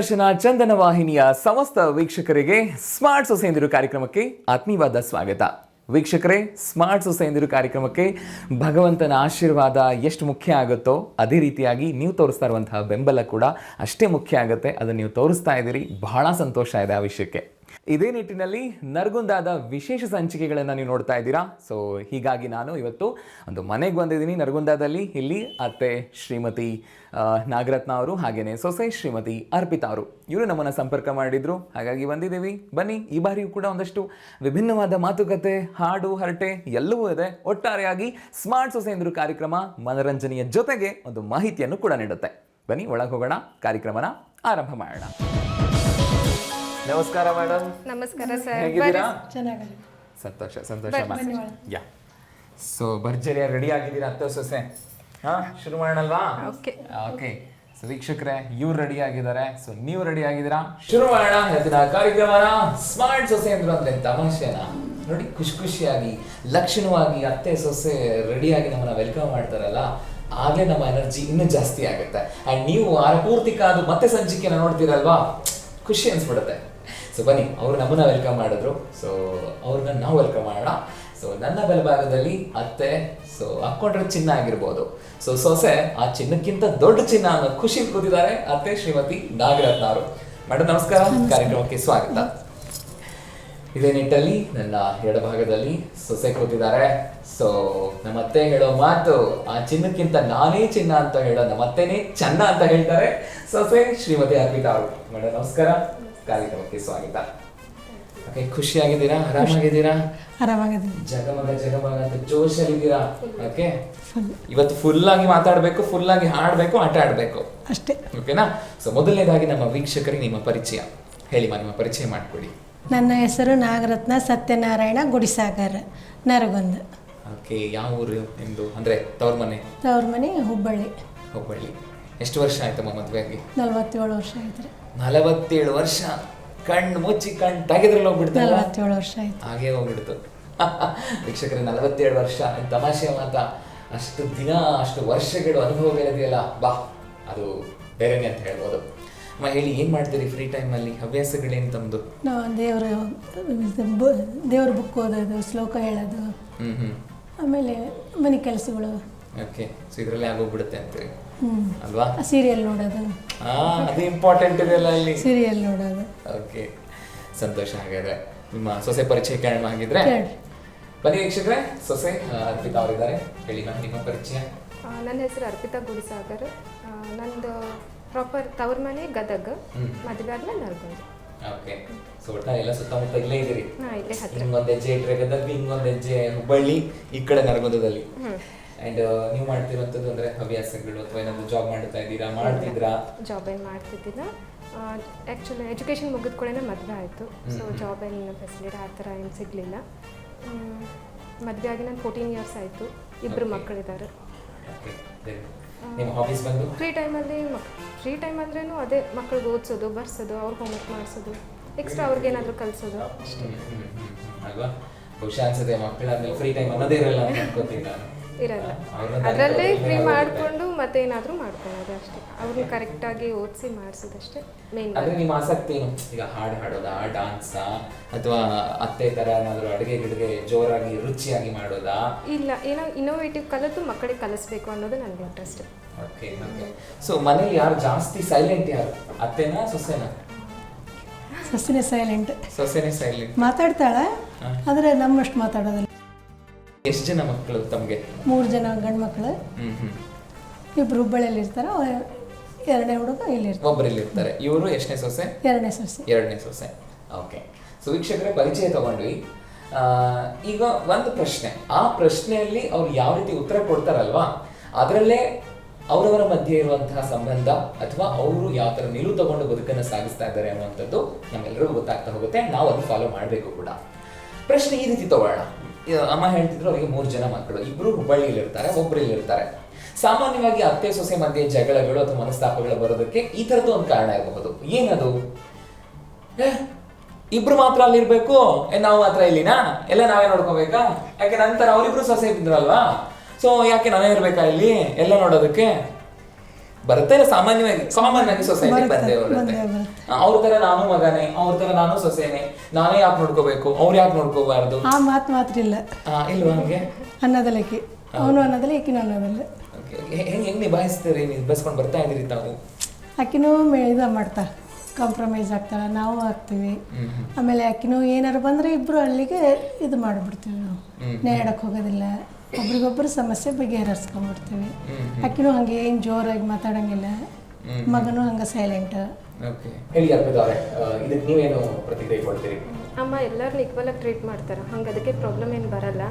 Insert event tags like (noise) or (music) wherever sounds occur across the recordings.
ದೂರದರ್ಶನ ಚಂದನ ವಾಹಿನಿಯ ಸಮಸ್ತ ವೀಕ್ಷಕರಿಗೆ ಸ್ಮಾರ್ಟ್ ಸೊಸೆಂದಿರು ಕಾರ್ಯಕ್ರಮಕ್ಕೆ ಆತ್ಮೀಯವಾದ ಸ್ವಾಗತ. ವೀಕ್ಷಕರೇ, ಸ್ಮಾರ್ಟ್ ಸೊಸೆಂದಿರು ಕಾರ್ಯಕ್ರಮಕ್ಕೆ ಭಗವಂತನ ಆಶೀರ್ವಾದ ಎಷ್ಟು ಮುಖ್ಯ ಆಗುತ್ತೋ ಅದೇ ರೀತಿಯಾಗಿ ನೀವು ತೋರಿಸ್ತಾ ಇರುವಂತಹ ಬೆಂಬಲ ಕೂಡ ಅಷ್ಟೇ ಮುಖ್ಯ ಆಗುತ್ತೆ. ಅದನ್ನು ನೀವು ತೋರಿಸ್ತಾ ಇದ್ದೀರಿ. ಬಹಳ ಸಂತೋಷ ಇದೆ ಆ ವಿಷಯಕ್ಕೆ. ಇದೇ ನಿಟ್ಟಿನಲ್ಲಿ ನರಗುಂದಾದ ವಿಶೇಷ ಸಂಚಿಕೆಗಳನ್ನು ನೀವು ನೋಡ್ತಾ ಇದ್ದೀರಾ? ಸೊ ಹೀಗಾಗಿ ನಾನು ಇವತ್ತು ಒಂದು ಮನೆಗೆ ಬಂದಿದ್ದೀನಿ ನರಗುಂದಾದಲ್ಲಿ. ಇಲ್ಲಿ ಅತ್ತೆ ಶ್ರೀಮತಿ ನಾಗರತ್ನ ಅವರು ಹಾಗೆಯೇ ಸೊಸೆ ಶ್ರೀಮತಿ ಅರ್ಪಿತಾ ಅವರು. ಇವರು ನಮ್ಮನ್ನು ಸಂಪರ್ಕ ಮಾಡಿದ್ರು. ಹಾಗಾಗಿ ಬಂದಿದ್ದೀವಿ. ಬನ್ನಿ, ಈ ಬಾರಿಯೂ ಕೂಡ ಒಂದಷ್ಟು ವಿಭಿನ್ನವಾದ ಮಾತುಕತೆ, ಹಾಡು, ಹರಟೆ ಎಲ್ಲವೂ ಇದೆ. ಒಟ್ಟಾರೆಯಾಗಿ ಸ್ಮಾರ್ಟ್ ಸೊಸೆ ಎಂದರು ಕಾರ್ಯಕ್ರಮ ಮನರಂಜನೆಯ ಜೊತೆಗೆ ಒಂದು ಮಾಹಿತಿಯನ್ನು ಕೂಡ ನೀಡುತ್ತೆ. ಬನ್ನಿ, ಒಳಗೆ ಹೋಗೋಣ. ಕಾರ್ಯಕ್ರಮನ ಆರಂಭ ಮಾಡೋಣ. ನಮಸ್ಕಾರ ಮೇಡಮ್ ನಮಸ್ಕಾರ ಸರ್ ಹೇಗಿದ್ದೀರಾ? ಚೆನ್ನಾಗಿದೆ ಸಂತೋಷ ಸಂತೋಷ ಯಾ. ಸೊ ಭರ್ಜರಿಯ ರೆಡಿ ಆಗಿದ್ದೀರಾ? ಅತ್ತೆ ಸೊಸೆ. ಹಾ ಶುರು ಮಾಡೋಣಲ್ವಾ? ಓಕೆ. ಓಕೆ. ಸೊ ವೀಕ್ಷಕರೇ ಇವ್ರು ರೆಡಿ ಆಗಿದ್ದಾರೆ. ಸೊ ನೀವು ರೆಡಿ ಆಗಿದ್ದೀರಾ? ಶುರು ಮಾಡೋಣ. ಇವತ್ತಿನ ಕಾರ್ಯಕ್ರಮನ ಸ್ಮಾರ್ಟ್ ಸೊಸೆ ಅಂದ್ರು ಅಂದ್ರೆ ತಮಾಷೆನ? ನೋಡಿ ಖುಷಿ ಖುಷಿಯಾಗಿ ಲಕ್ಷಣವಾಗಿ ಅತ್ತೆ ಸೊಸೆ ರೆಡಿಯಾಗಿ ನಮ್ಮನ್ನ ವೆಲ್ಕಮ್ ಮಾಡ್ತಾರಲ್ಲ ಆಗ್ಲೇ ನಮ್ಮ ಎನರ್ಜಿ ಇನ್ನೂ ಜಾಸ್ತಿ ಆಗುತ್ತೆ. ಅಂಡ್ ನೀವು ವಾರ ಪೂರ್ತಿ ಕಾದು ಮತ್ತೆ ಸಂಚಿಕೆನ ನೋಡ್ತೀರಲ್ವಾ? ಖುಷಿ ಅನ್ಸ್ಬಿಡುತ್ತೆ. ಸೊ ಬನ್ನಿ ಅವ್ರು ನಮ್ಮನ್ನ ವೆಲ್ಕಮ್ ಮಾಡಿದ್ರು. ಸೊ ಅವ್ರನ್ನ ನಾವು ವೆಲ್ಕಮ್ ಮಾಡೋಣ. ಸೊ ನನ್ನ ಬಲಭಾಗದಲ್ಲಿ ಅತ್ತೆ ಸೊ ಹಾಕೊಂಡ್ರೆ ಚಿನ್ನ ಆಗಿರ್ಬೋದು. ಸೊ ಸೊಸೆ ಆ ಚಿನ್ನಕ್ಕಿಂತ ದೊಡ್ಡ ಚಿನ್ನ ಅನ್ನೋ ಖುಷಿ ಕೂತಿದ್ದಾರೆ ಅತ್ತೆ ಶ್ರೀಮತಿ ನಾಗರತ್ನ ಅವರು ಮೇಡಮ್ ನಮಸ್ಕಾರ. ಕಾರ್ಯಕ್ರಮಕ್ಕೆ ಸ್ವಾಗತ. ಇದೇ ನಿಟ್ಟಲ್ಲಿ ನನ್ನ ಎಡಭಾಗದಲ್ಲಿ ಸೊಸೆ ಕೂತಿದ್ದಾರೆ. ಸೊ ನಮ್ಮತ್ತೆ ಹೇಳೋ ಮಾತು ಆ ಚಿನ್ನಕ್ಕಿಂತ ನಾನೇ ಚಿನ್ನ ಅಂತ ಹೇಳೋ ನಮ್ಮತ್ತೇನೆ ಚೆನ್ನ ಚನ್ನ ಅಂತ ಹೇಳ್ತಾರೆ ಸೊಸೆ ಶ್ರೀಮತಿ ಅರ್ಪಿತಾ ಅವರು. ಮೇಡಮ್ ನಮಸ್ಕಾರ. ಕಾರ್ಯಕ್ರಮಕ್ಕೆ ಸ್ವಾಗತ. ಓಕೆ ಖುಷಿಯಾಗಿದ್ದೀರಾ? ಆರಾಮಾಗಿದ್ದೀರಾ? ಆರಾಮಾಗಿದ್ದೀನಿ. ಜಗಮಗ ಜಗಮಗ ಅಂತ ಜೋಶಲ್ಲಿದ್ದೀರಾ? ಓಕೆ ಇವತ್ತು ಫುಲ್. ಆಗಿ ಮಾತಾಡಬೇಕು ಫುಲ್ ಆಗಿ ಹಾಡಬೇಕು ಆಟ ಆಡಬೇಕು. ಅಷ್ಟೇ. ಓಕೆನಾ ಸೊ ಮೊದಲನೇದಾಗಿ ನಮ್ಮ ವೀಕ್ಷಕರಿಗೆ ನಿಮ್ಮ ಪರಿಚಯ. ಹೇಳಿಮ್ಮ ನಿಮ್ಮ ಪರಿಚಯ ಮಾಡ್ಕೊಡಿ. ನನ್ನ ಹೆಸರು ನಾಗರತ್ನ ಸತ್ಯನಾರಾಯಣ ಗುಡಿಸಾಗರ್ ನರಗೊಂದ. ಓಕೆ ಯಾವ ಊರು ನಿಮ್ಮದು ಅಂದ್ರೆ ತವ್ರ ಮನೆ ತವ್ರ ಮನೆ ಹುಬ್ಬಳ್ಳಿ. ಹುಬ್ಬಳ್ಳಿ. ಎಷ್ಟು ವರ್ಷ ಆಯಿತಮ್ಮ ಮದುವೆ ಆಗಿ ನಲ್ವತ್ತೇಳು ವರ್ಷ ಆಯ್ತು ನಲವತ್ತೇಳು ವರ್ಷ. ಕಣ್ಣು ಮುಚ್ಚಿ ಕಣ್ಣು ತೆಗೆದ್ರಲ್ಲಿ ಹೋಗ್ಬಿಡ್ತಲ್ಲ? ನಲವತ್ತೇಳು ವರ್ಷ ಆಯ್ತು. ಹಾಗೆ ಹೋಗ್ಬಿಡ್ತು. (laughs) ವೀಕ್ಷಕರೇ ನಲವತ್ತೇಳು ವರ್ಷ. ತಮಾಷೆ ಮಾತ ಅಷ್ಟು ದಿನ ಅಷ್ಟು ವರ್ಷಗಳು ಅನುಭವಗಳಿದೆಯಲ್ಲ ಬಾ ಅದು ಬೇರೆನೆ ಅಂತ ಹೇಳ್ಬೋದು. ಅಮ್ಮ ಹೇಳಿ ಏನ್ ಮಾಡ್ತೀರಿ ಫ್ರೀ ಟೈಮಲ್ಲಿ ಹವ್ಯಾಸಗಳೇನು ತಮ್ಮದು ನಾವು ದೇವರ ದೇವ್ರ ಬುಕ್ ಓದೋದು ಶ್ಲೋಕ ಹೇಳೋದು. ಆಮೇಲೆ ಮನೆ ಕೆಲಸಗಳು. ಓಕೆ ಸೊ ಇದರಲ್ಲೇ ಆಗೋಗ್ಬಿಡುತ್ತೆ ಅಂತೀರಿ? ಅಲ್ವಾ? ಸೀರಿಯಲ್ ನೋಡೋದು. ಹಾ ಅದು ಇಂಪಾರ್ಟೆಂಟ್ ಇದೆಯಲ್ಲ ಇಲ್ಲಿ? ಸೀರಿಯಲ್ ನೋಡೋದು. ಓಕೆ ಸಂತೋಷ ಹಾಗಾದ್ರೆ. ನಿಮ್ಮ ಸೊಸೆ ಪರಿಚಯ ಕೇಳೋಣ ಹಾಗಿದ್ರೆ. ಕೇಳಿ. ಬನ್ನಿ ವೀಕ್ಷಕರೇ. ಸೊಸೆ ಅರ್ಪಿತಾ ಅವರಿದ್ದಾರೆ. ಹೇಳಿ ಮ್ಯಾಮ್ ನಿಮ್ಮ ಪರಿಚಯ. ಆ, ನನ್ನ ಹೆಸರು ಅರ್ಪಿತಾ ಗುಡಿಸಾಗರ್ ನಂದು ಪ್ರಾಪರ್ ತವ್ರ ಮನೆ ಗದಗ. ಹ್ಮ್. ಮದುವೆ ಆದ್ಮೇಲೆ ನಲ್ಗೊಂದು ಓಕೆ ಸೊ ಒಟ್ಟ ಎಲ್ಲ ಸುತ್ತಮುತ್ತ ಇಲ್ಲೇ ಇದ್ದೀರಿ? ನಾ ಇಲ್ಲೇ ಹತ್ರ. ಹಿಂಗೊಂದ್ ಹೆಜ್ಜೆ ಇಟ್ಟರೆ ಗದಗ ಹಿಂಗೊಂದು ಹೆಜ್ಜೆ ಹುಬ್ಬಳ್ಳಿ ಈ ಕಡೆ ನರಗುಂದದಲ್ಲಿ. ಅಂಡ್ ನೀವು ಮಾಡ್ತಿರುವಂತದ್ದು ಅಂದ್ರೆ ಹವ್ಯಾಸಗಳು ಅಥವಾ ಏನಾದ್ರು ಜಾಬ್ ಮಾಡ್ತಾ ಇದ್ದೀರಾ ಮಾಡ್ತಿದ್ರಾ? ಜಾಬ್ ಏನು ಮಾಡ್ತಿದ್ದಿಲ್ಲ. ಆ್ಯಕ್ಚುಲಿ ಎಜುಕೇಷನ್ ಮುಗಿದ ಕೂಡ ಮದುವೆ ಆಯಿತು. ಸೊ ಜಾಬ್ ಏನು ಫೆಸಿಲಿಟಿ ಆ ಥರ ಏನು ಸಿಗಲಿಲ್ಲ. ಮದುವೆ ಆಗಿ ನಾನು ಫೋರ್ಟೀನ್ ಇಯರ್ಸ್ ಆಯಿತು. ಇಬ್ಬರು. ಮಕ್ಕಳಿದ್ದಾರೆ. ನಿಮ್ಮ ಹಾಬೀಸ್ ಬಂದು? ಫ್ರೀ ಟೈಮಲ್ಲಿ ಮಕ್ ಫ್ರೀ ಟೈಮ್ ಅಂದ್ರೂ ಅದೇ ಮಕ್ಕಳಿಗೆ ಓದಿಸೋದು ಬರ್ಸೋದು ಅವ್ರಿಗೆ ಹೋಮ್ವರ್ಕ್ ಮಾಡಿಸೋದು ಎಕ್ಸ್ಟ್ರಾ ಅವ್ರಿಗೆ ಏನಾದರೂ ಕಲಿಸೋದು. ಅಷ್ಟೇ. ಅಲ್ವಾ? ಬಹುಶಃ ಅನ್ಸುತ್ತೆ ಮಕ್ಕಳಾದ್ಮೇಲೆ ಫ್ರೀ ಟೈಮ್ ಅನ್ನೋದೇ ಇರಲ್ಲ ಅಂತ ಅನ್ಕೋತೀನಿ ನಾನು. ಇರಲ್ಲ. ಅದರಲ್ಲೇ ಫ್ರೀ. ಮಾಡಿಕೊಂಡು ಮತ್ತೇನಾದರೂ ಮಾಡ್ಕೊಳ್ಳೋದು ಅಷ್ಟೇ. ಅವ್ರನ್ನ ಕರೆಕ್ಟಾಗಿ ಓದಿಸಿ ಮಾಡಿಸೋದಷ್ಟೇ ಮೇನ್ ಅಂದ್ರೆ ನಿಮ್ಮ ಆಸಕ್ತಿ ಏನು? ಈಗ ಹಾಡು ಹಾಡೋದಾ ಡಾನ್ಸಾ ಅಥವಾ ಅತ್ತೆ ಥರ ಏನಾದರೂ ಅಡುಗೆ ಗಿಡಗೆ ಜೋರಾಗಿ ರುಚಿಯಾಗಿ ಮಾಡೋದಾ? ಇಲ್ಲ ಏನೋ ಇನ್ನೋವೇಟಿವ್ ಕಲಿತು ಮಕ್ಕಳಿಗೆ ಕಲಿಸ್ಬೇಕು ಅನ್ನೋದು ನನಗೆ ಇಂಟ್ರೆಸ್ಟ್ ಓಕೆ ಓಕೆ ಸೊ ಮನೇಲಿ ಯಾರು ಜಾಸ್ತಿ ಸೈಲೆಂಟ್ ಯಾರು? ಅತ್ತೆನಾ ಸೊಸೆನಾ? ಸೊಸೆನೇ ಸೈಲೆಂಟ್ ಸೊಸೆನೇ ಸೈಲೆಂಟ್ ಮಾತಾಡ್ತಾಳೆ. ಆದರೆ ನಮ್ಮಷ್ಟು ಮಾತಾಡೋದಿಲ್ಲ. ಎಷ್ಟು ಜನ ಮಕ್ಕಳು ತಮಗೆ? ಮೂರು ಜನ ಗಂಡು ಮಕ್ಕಳು ಹ್ಮ್ ಹ್ಮ್. ಇಬ್ಬರು ಹುಬ್ಬಳ್ಳಿಯಲ್ಲಿ ಇರ್ತಾರೆ ಎರಡೇ ಎರಡನೇ ಹುಡುಗ ಇಲ್ಲಿ ಇರ್ತಾರೆ ಒಬ್ಬರಲ್ಲಿ ಇರ್ತಾರೆ ಇವರು ಎಷ್ಟನೇ ಸೊಸೆ? ಎರಡನೇ ಸೊಸೆ. ಎರಡನೇ ಸೊಸೆ. ಓಕೆ. ಸೊ ವೀಕ್ಷಕರೇ ಪರಿಚಯ ತಗೊಂಡ್ವಿ. ಆ, ಈಗ ಒಂದು ಪ್ರಶ್ನೆ. ಆ ಪ್ರಶ್ನೆಯಲ್ಲಿ ಅವ್ರು ಯಾವ ರೀತಿ ಉತ್ತರ ಕೊಡ್ತಾರಲ್ವಾ? ಅದರಲ್ಲೇ ಅವರವರ ಮಧ್ಯೆ ಇರುವಂತಹ ಸಂಬಂಧ ಅಥವಾ ಅವರು ಯಾವ ಥರ ನಿಲುವು ತಗೊಂಡು ಬದುಕನ್ನು ಸಾಗಿಸ್ತಾ ಇದ್ದಾರೆ ಅನ್ನುವಂಥದ್ದು ನಮ್ಮೆಲ್ಲರಿಗೂ ಗೊತ್ತಾಗ್ತಾ ಹೋಗುತ್ತೆ. ನಾವು ಅದನ್ನು ಫಾಲೋ ಮಾಡಬೇಕು ಕೂಡ. ಪ್ರಶ್ನೆ ಈ ರೀತಿ ತಗೊಳ್ಳೋಣ. ಅಮ್ಮ ಹೇಳ್ತಿದ್ರು ಅವರಿಗೆ ಮೂರು ಜನ ಮಕ್ಕಳು ಇಬ್ರು ಹುಬ್ಬಳ್ಳಿಯಲ್ಲಿ ಇರ್ತಾರೆ ಒಬ್ಬರಲ್ಲಿ ಇರ್ತಾರೆ ಸಾಮಾನ್ಯವಾಗಿ ಅತ್ತೆ ಸೊಸೆ ಮಧ್ಯೆ ಜಗಳಗಳು ಅಥವಾ ಮನಸ್ತಾಪಗಳು ಬರೋದಕ್ಕೆ ಈ ಥರದ್ದು ಒಂದು ಕಾರಣ ಇರಬಹುದು. ಏನದು? ಇಬ್ರು ಮಾತ್ರ ಅಲ್ಲಿ ಇರ್ಬೇಕು ಏ, ನಾವು ಮಾತ್ರ ಇಲ್ಲಿನಾ? ಎಲ್ಲ ನಾವೇ ನೋಡ್ಕೋಬೇಕಾ? ಯಾಕೆ ನಂತರ ಅವರಿಬ್ರು ಸೊಸೆ ಇದ್ರಲ್ವಾ? ಸೊ ಯಾಕೆ ನಾನೇ ಇರ್ಬೇಕಾ ಇಲ್ಲಿ? ಎಲ್ಲ ನೋಡೋದಕ್ಕೆ? ಬರುತ್ತೆ ಸಾಮಾನ್ಯವಾಗಿ ಸಾಮಾನ್ಯವಾಗಿ ಕಾಮನ್ ಆಗಿ ಸೊಸೈಟಿ ಬಂದೇ ಬರುತ್ತೆ. ಅವ್ರ ತರ ನಾನು ಮಗನೇ ಅವ್ರ ತರ ನಾನು ಸೊಸೆನೆ ನಾನೇ ಯಾಕೆ ನೋಡ್ಕೋಬೇಕು? ಅವ್ರು ಯಾಕೆ ನೋಡ್ಕೋಬಾರ್ದು? ಆ ಮಾತು ಮಾತ್ರ ಇಲ್ಲ. ಇಲ್ವಾ ಹಂಗೆ ಅನ್ನೋದಲ್ಲಕ್ಕೆ ಅವನು ಅನ್ನೋದಲ್ಲ ಈಕಿನ ಅನ್ನೋದಲ್ಲ ಹೆಂಗ್ ಹೆಂಗ್ ನಿಭಾಯಿಸ್ತೀರಿ? ನಿಭಾಯಿಸ್ಕೊಂಡು ಬರ್ತಾ ಇದ್ದೀರಿ ತಾವು? ಆಕಿನೂ ಇದು ಮಾಡ್ತಾ. ಕಾಂಪ್ರಮೈಸ್ ಆಗ್ತಾಳೆ ನಾವು ಆಗ್ತೀವಿ. ಆಮೇಲೆ ಆಕಿನೂ ಏನಾರು ಬಂದರೆ ಇಬ್ಬರು ಅಲ್ಲಿಗೆ ಇದು ಮಾಡಿಬಿಡ್ತೀವಿ ನಾವು. ನೇಡಕ್ಕೆ ಹೋಗೋದಿಲ್ಲ. ಒಬ್ರಿಗೊಬ್ರು ಸಮಸ್ಯೆ ಬಗೆಹರಿಸ್ಕೊಂಡ್ಬಿಡ್ತೀವಿ. ಆಕಿನೂ ಹಂಗೆ ಏನು ಜೋರಾಗಿ ಮಾತಾಡಂಗಿಲ್ಲ. ಮಗನೂ ಹಂಗೆ ಸೈಲೆಂಟ್ ಇದಕ್ಕೆ ನೀವೇನು ಪ್ರತಿಕ್ರಿಯೆ ಕೊಡ್ತೀರಿ? ಅಮ್ಮ ಎಲ್ಲರನ್ನ ಈಕ್ವಲಾಗಿ ಟ್ರೀಟ್ ಮಾಡ್ತಾರೆ? ಹಂಗೆ ಅದಕ್ಕೆ ಪ್ರಾಬ್ಲಮ್ ಏನು ಬರಲ್ಲ.